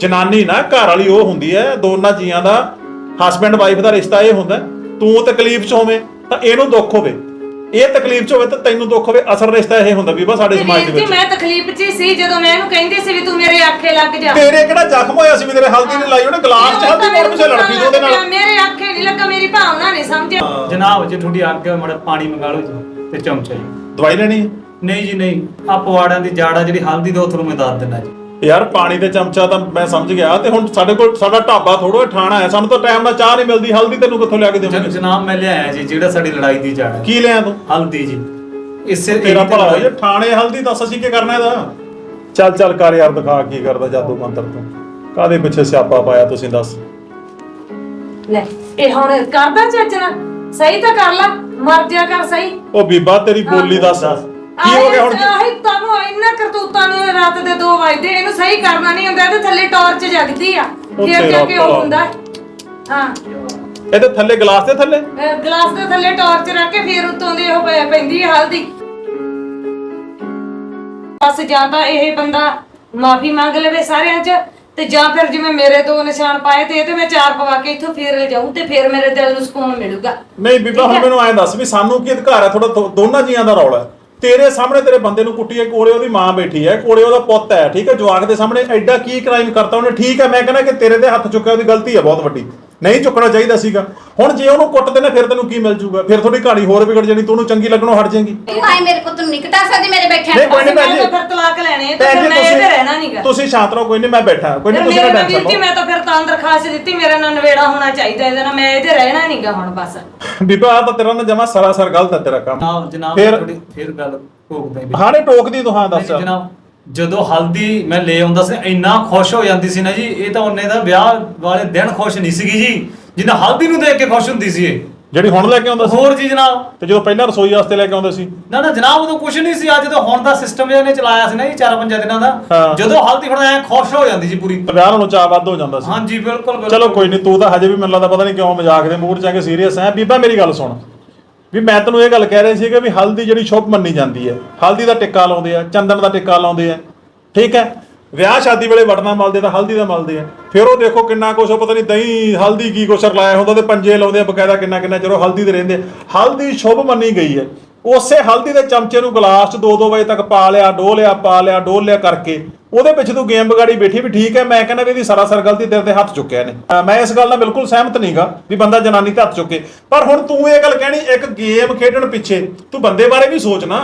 ਜਨਾਨੀ ਨਾ ਘਰ ਵਾਲੀ ਉਹ ਹੁੰਦੀ ਹੈ ਦੋਨਾਂ ਜੀਆਂ ਦਾ ਹਸਬੰਡ ਵਾਈਫ ਦਾ ਰਿਸ਼ਤਾ ਇਹ ਹੁੰਦਾ ਤੂੰ ਤਕਲੀਫ 'ਚ ਹੋਵੇਂ ਤਾਂ ਇਹਨੂੰ ਦੁੱਖ ਹੋਵੇ। ਇਹ ਤਕਲੀਫ 'ਚ ਹੋਵੇ ਤਾਂ ਤੈਨੂੰ ਦੁੱਖ ਹੋਵੇ ਅਸਲ ਰਿਸ਼ਤਾ ਇਹ ਹੁੰਦਾ ਬੀਬਾ ਸਾਡੇ ਸਮਾਜ ਦੇ ਜੀ ਵਿੱਚ। ਮੈਂ ਤਕਲੀਫ 'ਚ ਹੀ ਸੀ ਜਦੋਂ ਮੈਂ ਇਹਨੂੰ ਕਹਿੰਦੀ ਸੀ ਵੀ ਤੂੰ ਮੇਰੇ ਆਖੇ ਲੱਗ ਜਾ। ਤੇਰੇ ਕਿਹੜਾ ਜ਼ਖਮ ਹੋਇਆ ਸੀ ਵੀ ਤੇਰੇ ਹਲਦੀ ਨਹੀਂ ਲਾਈ ਉਹਨੇ? ਗਲਾਸ 'ਚ ਹਲਦੀ ਪਾਉਣ ਪਿੱਛੇ ਲੜਕੀ ਸੀ ਉਹਦੇ ਨਾਲ। ਮੇਰੇ ਆਖੇ ਨਹੀਂ ਲੱਗਾ ਮੇਰੀ ਭਾਵਨਾ ਨਹੀਂ ਸਮਝਿਆ। ਜਨਾਬ ਜੇ ਤੁਹਾਡੀ ਆਗਿਆ ਮੜਾ ਪਾਣੀ ਮੰਗਾ ਲਓ ਜੀ ਤੇ ਚਮਚਾ ਜੀ। ਦਵਾਈ ਲੈਣੀ ਹੈ? ਨਹੀਂ ਜੀ ਨਹੀਂ। ਆ ਪਵਾੜਾਂ ਦੀ ਜਾੜਾ ਜਿਹੜੀ ਹਲਦੀ ਦਾ ਉਹ ਤੁਹਾਨੂੰ ਮੈਂ ਦੱਸ ਦਿੰਦਾ ਜੀ। ਯਾਰ ਪਾਣੀ ਤੇ ਚਮਚਾ ਤਾਂ ਮੈਂ ਸਮਝ ਗਿਆ ਤੇ ਹੁਣ ਸਾਡੇ ਕੋਲ ਸਾਡਾ ਢਾਬਾ ਥੋੜੋ ਠਾਣਾ ਹੈ ਸਾਨੂੰ ਤਾਂ ਟਾਈਮ ਨਾਲ ਚਾਹ ਨਹੀਂ ਮਿਲਦੀ ਹਲਦੀ ਤੈਨੂੰ ਕਿੱਥੋਂ ਲਿਆ ਕੇ ਦੇਵਾਂਗੇ? ਜਨਾਬ ਮੈਂ ਲਿਆਇਆ ਜੀ ਜਿਹੜਾ ਸਾਡੀ ਲੜਾਈ ਦੀ ਜੜ ਹੈ। ਕੀ ਲਿਆ ਤੂੰ? ਹਲਦੀ ਜੀ। ਇਸੇ ਤੇਰਾ ਭਲਾ ਹੋ ਜੇ ਲੜਾਈ- ਠਾਣੇ ਹਲਦੀ ਦੱਸ ਅਸੀਂ ਕੀ ਕਰਨਾ ਇਹਦਾ? ਚੱਲ ਚੱਲ ਕਰ ਯਾਰ ਦਿਖਾ ਕੀ ਕਰਦਾ ਜਾਦੂ ਮੰਤਰ ਤੂੰ। ਕਾਦੇ ਪਿੱਛੇ ਸਿਆਪਾ ਪਾਇਆ ਤੁਸੀਂ ਦੱਸ? ਲੈ ਇਹ ਹੁਣ ਕਰਦਾ ਚੱਜਣਾ ਸਹੀ ਤਾਂ ਕਰ ਲੈ ਮਰ ਜਾ ਕਰ ਸਹੀ। ਉਹ ਬੀਬਾ ਤੇਰੀ ਬੋਲੀ ਦੱਸ। ਕੀ ਹੋ ਗਿਆ ਹੁਣ? ਆਹੀ ਤੁਹਾਨੂੰ ਇੰਨਾ ਕਰਤੂਤਾਂ ਨੂੰ ਰਾਤ ਦੇ 2 ਵਜੇ ਇਹਨੂੰ ਸਹੀ ਕਰਨਾ ਨਹੀਂ ਹੁੰਦਾ ਇਹਦੇ ਥੱਲੇ ਟਾਰਚ ਜਗਦੀ ਆ। ਫਿਰ ਜਾ ਕੇ ਉਹ। ਹੁੰਦਾ। ਹੈ। ਇਹਦੇ ਥੱਲੇ ਗਲਾਸ ਦੇ ਥੱਲੇ? ਗਲਾਸ ਦੇ ਥੱਲੇ ਟਾਰਚ ਰੱਖ ਕੇ ਫਿਰ ਉੱਤੋਂ ਦੀ ਉਹ ਪੈ- ਪੈਂਦੀ ਹੈ ਹਲਦੀ। ਬਸ ਜਾਂ ਤਾਂ ਇਹ ਬੰਦਾ ਮਾਫੀ ਮੰਗ ਲਵੇ ਸਾਰਿਆਂ 'ਚ ਤੇ ਜਾਂ ਫਿਰ ਜਿਵੇਂ ਮੇਰੇ ਦੋ ਨਿਸ਼ਾਨ ਪਾਏ ਤੇ ਇਹ ਤੇ ਮੈਂ ਚਾਰ ਪਵਾ ਕੇ ਇੱਥੋਂ ਫੇਰ ਜਾਊਂ ਤੇ ਫਿਰ ਮੇਰੇ ਦਿਲ ਨੂੰ ਸਕੂਨ ਮਿਲੂਗਾ। ਨਹੀਂ ਬੀਬਾ ਹੁਣ ਮੈਨੂੰ ਐਂ ਦੱਸ ਵੀ ਸਾਨੂੰ ਕੀ ਅਧਿਕਾਰ ਹੈ? ਥੋੜਾ ਦੋਨਾਂ ਜੀਆਂ ਦਾ ਰੌਲਾ ਹੈ। ਤੇਰੇ ਸਾਹਮਣੇ ਤੇਰੇ ਬੰਦੇ ਨੂੰ ਕੁੱਟੀਏ ਕੋਲੇ ਉਹਦੀ ਮਾਂ ਬੈਠੀ ਹੈ ਕੋਲੇ ਉਹਦਾ ਪੁੱਤ ਹੈ ਠੀਕ ਹੈ? ਜਵਾਕ ਦੇ ਸਾਹਮਣੇ ਐਡਾ ਕੀ ਕ੍ਰਾਈਮ ਕਰਤਾ ਉਹਨੇ? ਠੀਕ ਹੈ ਮੈਂ ਕਹਿੰਦਾ ਕਿ ਤੇਰੇ ਦੇ ਹੱਥ ਚੁੱਕਿਆ ਉਹਦੀ ਗਲਤੀ ਹੈ ਬਹੁਤ ਵੱਡੀ। ਨਹੀਂ ਚੁੱਕਣਾ ਚਾਹੀਦਾ ਸੀਗਾ। ਹੁਣ ਜੇ ਉਹਨੂੰ ਕੁੱਟਦੇ ਨੇ ਫਿਰ ਤੈਨੂੰ ਕੀ ਮਿਲ ਜੂਗਾ? ਫਿਰ ਤੁਹਾਡੀ ਕਹਾਣੀ ਹੋਰ ਵਿਗੜ ਜਾਣੀ ਤੂੰ ਉਹਨੂੰ ਚੰਗੀ ਲੱਗਣੋਂ ਹਟ ਜਾਏਗੀ। ਤੂੰ ਆਏ ਮੇਰੇ ਪੁੱਤ ਨੂੰ ਨਿਕਟਾ ਸਕਦੀ ਮੇਰੇ ਬੈਠਿਆਂ ਨਹੀਂ, ਕੋਈ ਨਹੀਂ ਭੈਣ ਜੀ। ਫਿਰ ਤਲਾਕ ਲੈਣੇ ਤੇ ਫਿਰ ਮੈਂ ਤੁਸੀਂ ਰਹਿਣਾ ਨਹੀਂਗਾ ਤੁਸੀਂ ਸ਼ਾਂਤ ਰਹੋ ਕੋਈ ਨਹੀਂ ਮੈਂ ਬੈਠਾ। ਕੋਈ ਨਹੀਂ ਤੁਸੀਂ ਨਾ ਮੇਰੇ ਵੀਰ ਟੈਨਸ਼ਨ ਜੀ ਲਓ ਮੈਂ ਤਾਂ ਫਿਰ ਤਾਂ ਦਰਖਾਸਤ ਦਿੱਤੀ ਮੇਰੇ ਨਾਲ ਨਵੇੜਾ ਹੋਣਾ ਚਾਹੀਦਾ ਇਹਦੇ ਨਾਲ ਮੈਂ ਇਹਦੇ ਰਹਿਣਾ ਨਹੀਂਗਾ ਹੁਣ ਬਸ। ਬੀਬਾ ਆਹ ਤਾਂ ਤੇਰਾ ਨਾ ਜਮਾ ਸਰਾਸਰ ਗਲਤ ਹੈ ਤੇਰਾ ਕੰਮ। ਜਨਾਬ ਜਨਾਬ ਫਿਰ- ਥੋੜੀ ਫਿਰ ਗੱਲ ਭੋਗਦਾ ਜੀ ਹਾਣੇ ਟੋਕਦੀ ਤੂੰ ਹਾਂ ਦੱਸ। ਨਹੀਂ ਜਨਾਬ ਜਦੋਂ ਹਲਦੀ ਮੈਂ ਲੈ ਆਉਂਦਾ ਸੀ ਇੰਨਾ ਖੁਸ਼ ਹੋ ਜਾਂਦੀ ਸੀ ਨਾ ਜੀ ਇਹ ਤਾਂ ਉਹਨੇ ਦਾ ਵਿਆਹ ਵਾਲੇ ਦਿਨ ਖੁਸ਼ ਨਹੀਂ ਸੀਗੀ ਜੀ। ਜਿੰਨਾ ਹਲਦੀ ਨੂੰ ਦੇਖ ਕੇ ਖੁਸ਼ ਹੁੰਦੀ ਸੀ ਇਹ। ਜਿਹੜੀ ਹੁਣ ਲੈ ਕੇ ਆਉਂਦਾ ਸੀ। ਹੋਰ ਜੀ ਜਨਾਬ ਤੇ ਜਦੋਂ ਪਹਿਲਾਂ ਰਸੋਈ ਵਾਸਤੇ ਲੈ ਕੇ ਆਉਂਦੇ ਸੀ। ਨਾ ਨਾ ਜਨਾਬ ਉਦੋਂ ਕੁਝ ਨਹੀਂ ਸੀ। ਅੱਜ ਜਦੋਂ ਹੁਣ ਦਾ ਸਿਸਟਮ ਇਹਨੇ ਚਲਾਇਆ ਸੀ ਨਾ ਜੀ ਚਾਰ ਪੰਜਾਂ ਦਿਨਾਂ ਦਾ। ਹਾਂ। ਜਦੋਂ ਹਲਦੀ ਫੜਾਇਆ ਐਂ ਖੁਸ਼ ਹੋ ਜਾਂਦੀ ਜੀ ਪੂਰੀ। ਵਿਆਹ ਨੂੰ ਚਾਹ ਵੱਧ ਹੋ ਜਾਂਦਾ ਸੀ। ਹਾਂਜੀ ਬਿਲਕੁਲ ਬਿਲਕੁਲ। ਚਲੋ ਕੋਈ ਨਹੀਂ ਤੂੰ ਤਾਂ ਹਜੇ ਵੀ ਮੈਨੂੰ ਲੱਗਦਾ ਪਤਾ ਨਹੀਂ ਕਿਉਂ ਮਜ਼ਾਕ ਦੇ ਮੂਡ 'ਚ ਆ ਕੇ ਸੀਰੀਅਸ ਹੈ ਬੀਬਾ ਮੇਰੀ ਗੱਲ ਸੁਣ। ਵੀ ਮੈਂ ਤੈਨੂੰ ਇਹ ਗੱਲ ਕਹਿ ਰਿਹਾ ਸੀ ਕਿ ਵੀ ਹਲਦੀ ਜਿਹੜੀ ਸ਼ੁਭ ਮੰਨੀ ਜਾਂਦੀ ਹੈ। ਹਲਦੀ ਦਾ ਟਿੱਕਾ ਲਾਉਂਦੇ ਆ ਚੰਦਨ ਦਾ ਟਿੱਕਾ ਲਾਉਂਦੇ ਆ। ਠੀਕ ਹੈ? ਵਿਆਹ ਸ਼ਾਦੀ ਵੇਲੇ ਵਟਣਾ ਮਲਦੇ ਤਾਂ ਹਲਦੀ ਦਾ ਮਲਦੇ ਆ। ਫਿਰ ਉਹ ਦੇਖੋ ਕਿੰਨਾ ਕੁਛ, ਉਹ ਪਤਾ ਨਹੀਂ ਦਹੀਂ, ਹਲਦੀ ਕੀ ਕੁਛ ਰਲਾਇਆ ਹੁੰਦਾ ਤੇ ਪੰਜੇ ਲਾਉਂਦੇ ਆ, ਬਕਾਇਦਾ ਕਿੰਨਾ ਕਿੰਨਾ ਚਿਰ ਉਹ ਹਲਦੀ ਦੇ ਰਹਿੰਦੇ ਹਲਦੀ ਸ਼ੁਭ ਮੰਨੀ ਗਈ ਹੈ। ਉਸੇ ਹਲਦੀ ਦੇ ਚਮਚੇ ਨੂੰ ਗਲਾਸ 'ਚ 2-2 ਵਜੇ ਤੱਕ ਪਾ ਲਿਆ, ਡੋਹ ਲਿਆ, ਪਾ ਲਿਆ, ਡੋਹ ਲਿਆ ਕਰਕੇ। ਉਹਦੇ ਪਿੱਛੇ ਤੂੰ ਗੇਮ ਵਿਗਾੜੀ ਬੈਠੀ ਵੀ ਠੀਕ ਹੈ, ਮੈਂ ਕਹਿੰਦਾ ਵੀ ਇਹਦੀ ਸਰਾਸਰ ਗਲਤੀ ਤੇਰੇ ਤੇ ਹੱਥ ਚੁੱਕਿਆ ਨੇ ਮੈਂ ਇਸ ਗੱਲ ਨਾਲ ਬਿਲਕੁਲ ਸਹਿਮਤ ਨਹੀਂਗਾ ਵੀ ਬੰਦਾ ਜਨਾਨੀ ਤੇ ਹੱਥ ਚੁੱਕੇ। ਪਰ ਹੁਣ ਤੂੰ ਇਹ ਗੱਲ ਕਹਿਣੀ, ਇੱਕ ਗੇਮ ਖੇਡਣ ਪਿੱਛੇ ਤੂੰ ਬੰਦੇ ਬਾਰੇ ਵੀ ਸੋਚ ਨਾ।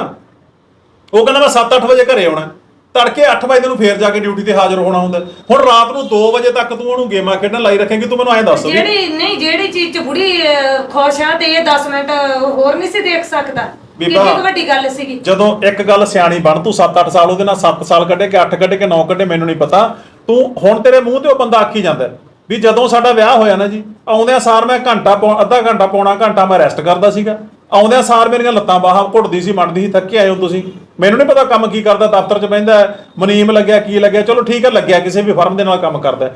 ਉਹ ਕਹਿੰਦਾ ਮੈਂ 7-8 ਵਜੇ ਘਰੇ ਆਉਣਾ। ਤੜਕੇ 8 ਵਜੇ ਤੈਨੂੰ ਫੇਰ ਜਾ ਕੇ ਡਿਊਟੀ ਤੇ ਹਾਜ਼ਰ ਹੋਣਾ ਹੁੰਦਾ। ਹੁਣ ਰਾਤ ਨੂੰ 2 ਵਜੇ ਤੱਕ ਤੂੰ ਉਹਨੂੰ ਗੇਮਾਂ ਖੇਡਣ ਲਾਈ ਰੱਖੇਂਗੀ ਤੂੰ ਮੈਨੂੰ ਐਂ ਦੱਸ ਵੀ। ਜਿਹੜੀ ਨਹੀਂ ਜਿਹੜੀ ਚੀਜ਼ 'ਚ ਬੁੜੀ ਅਹ, ਖੁਸ਼ ਆ ਤੇ ਇਹ 10 ਮਿੰਟ ਹੋਰ ਨਹੀਂ ਸੀ ਦੇਖ ਸਕਦਾ। ਬੀਬਾ, ਕਿੰਨੀ ਕੁ ਵੱਡੀ ਗੱਲ ਸੀਗੀ। ਜਦੋਂ ਇੱਕ ਗੱਲ ਸਿਆਣੀ ਬਣ ਤੂੰ 7-8 ਸਾਲ ਉਹਦੇ ਨਾਲ 7 ਸਾਲ ਕੱਢੇ ਕਿ 8 ਕੱਢੇ ਕਿ 9 ਕੱਢੇ ਮੈਨੂੰ ਨਹੀਂ ਪਤਾ। ਤੂੰ ਹੁਣ ਤੇਰੇ ਮੂੰਹ ਤੇ ਉਹ ਬੰਦਾ ਆਖੀ ਜਾਂਦਾ ਹੈ ਵੀ ਜਦੋਂ ਸਾਡਾ ਵਿਆਹ ਹੋਇਆ ਨਾ ਜੀ ਆਉਂਦਿਆਂ ਸਾਰ ਮੈਂ ਘੰਟਾ ਪੌ- ਅੱਧਾ ਘੰਟਾ ਪੌਣਾ ਘੰਟਾ ਮੈਂ ਰੈਸਟ ਕਰਦਾ ਸੀਗਾ। ਆਉਂਦਿਆਂ ਸਾਰ ਮੇਰੀਆਂ ਲੱਤਾਂ ਬਾਹਾਂ ਘੁੱਟਦੀ ਸੀ ਮੜਦੀ ਸੀ ਥੱਕੇ ਆਏ ਹੋ ਤੁਸੀਂ। ਮੈਨੂੰ ਨਹੀਂ ਪਤਾ ਕੰਮ ਕੀ ਕਰਦਾ ਦਫ਼ਤਰ 'ਚ ਬਹਿੰਦਾ ਹੈ, ਮੁਨੀਮ ਲੱਗਿਆ ਕੀ ਲੱਗਿਆ। ਚਲੋ ਠੀਕ ਹੈ ਲੱਗਿਆ ਕਿਸੇ ਵੀ ਫਰਮ ਦੇ ਨਾਲ ਕੰਮ ਕਰਦਾ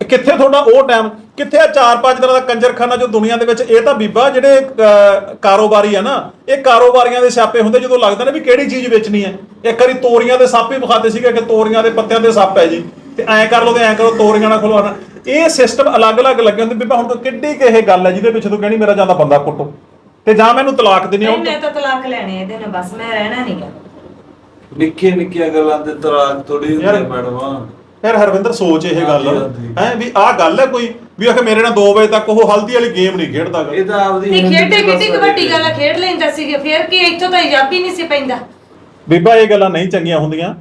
ਕਿੱਥੇ ਤੁਹਾਡਾ ਉਹ ਟਾਈਮ ਕਿੱਥੇ ਆ ਚਾਰ ਪੰਜ ਦਿਨਾਂ ਦਾ ਕੰਜਰਖਾਨਾ ਜੋ ਦੁਨੀਆ ਦੇ ਵਿੱਚ ਇਹ ਤਾਂ ਬੀਬਾ ਜਿਹੜੇ ਅਹ, ਕਾਰੋਬਾਰੀ ਆ ਨਾ ਇਹ ਕਾਰੋਬਾਰੀਆਂ ਦੇ ਸਿਆਪੇ ਹੁੰਦੇ ਜਦੋਂ ਲੱਗਦਾ ਨਾ ਵੀ ਕਿਹੜੀ ਚੀਜ਼ ਵੇਚਣੀ ਹੈ। ਇੱਕ ਵਾਰੀ ਤੋਰੀਆਂ ਦੇ ਸੱਪ ਹੀ ਵਿਖਾਦੇ ਸੀਗੇ ਕਿ ਤੋਰੀਆਂ ਦੇ ਪੱਤਿਆਂ ਦੇ ਸੱਪ ਹੈ ਜੀ। ਤੇ ਐਂ ਕਰ ਲਓ ਤੇ ਐਂ ਕਰੋ ਤੋਰੀਆਂ ਨਾ ਖੋਲੋ ਇਹ ਸਿਸਟਮ ਅਲੱਗ-ਅਲੱਗ ਲੱਗੇ ਹੁੰਦੇ। ਬੀਬਾ ਹੁਣ ਕਿੱਡੀ ਕਿ ਇਹ ਗੱਲ ਹੈ ਜਿਹਦੇ ਵਿੱਚ ਤੂੰ ਕਹਿਣੀ ਮੇਰਾ ਜਾਂਦਾ ਬੰਦਾ ਕੁੱਟੋ। ਤੇ ਜਾਂ ਮੈਨੂੰ ਤਲਾਕ ਦੇਣੀ ਨਹੀਂ ਮੈਂ ਤਾਂ ਤਲਾਕ ਲੈਣੇ ਇਹਦੇ ਨਾਲ ਬਸ ਮੈਂ ਰਹਿਣਾ ਨਹੀਂਗਾ ਨਿੱਕੀਆਂ ਨਿੱਕੀਆਂ ਗੱਲਾਂ ਤੇ ਤਰਾਕ ਥੋੜੀ ਹੁੰਦੀ ਮੈਡਮ। ਯਾਰ ਹਰਵਿੰਦਰ ਸੋਚ ਇਹ ਗੱਲ। ਹਾਂਜੀ। ਹੈ ਵੀ ਆਹ ਗੱਲ ਹੈ ਕੋਈ ਵੀ ਆਖੇ ਮੇਰੇ ਨਾਲ 2 ਵਜੇ ਤੱਕ ਉਹ ਹਲਦੀ ਵਾਲੀ ਗੇਮ ਨਹੀਂ ਖੇਡਦਾ ਗਾ। ਇਹ ਤਾਂ ਆਪਦੀ ਨਹੀਂ ਖੇਡੇ ਦੀ ਕਿੱਡੀ ਕੁ ਬਸ ਵੱਡੀ ਗੱਲ ਆ ਖੇਡ ਲੈਂਦਾ ਸੀਗਾ ਫਿਰ ਕੀ ਇੱਥੋਂ ਤਾਂ ਇਜਾਬੀ ਨਹੀਂ ਸੀ ਪੈਂਦਾ। ਬੀਬਾ ਇਹ ਗੱਲਾਂ ਨਹੀਂ ਚੰਗੀਆਂ ਹੁੰਦੀਆਂ।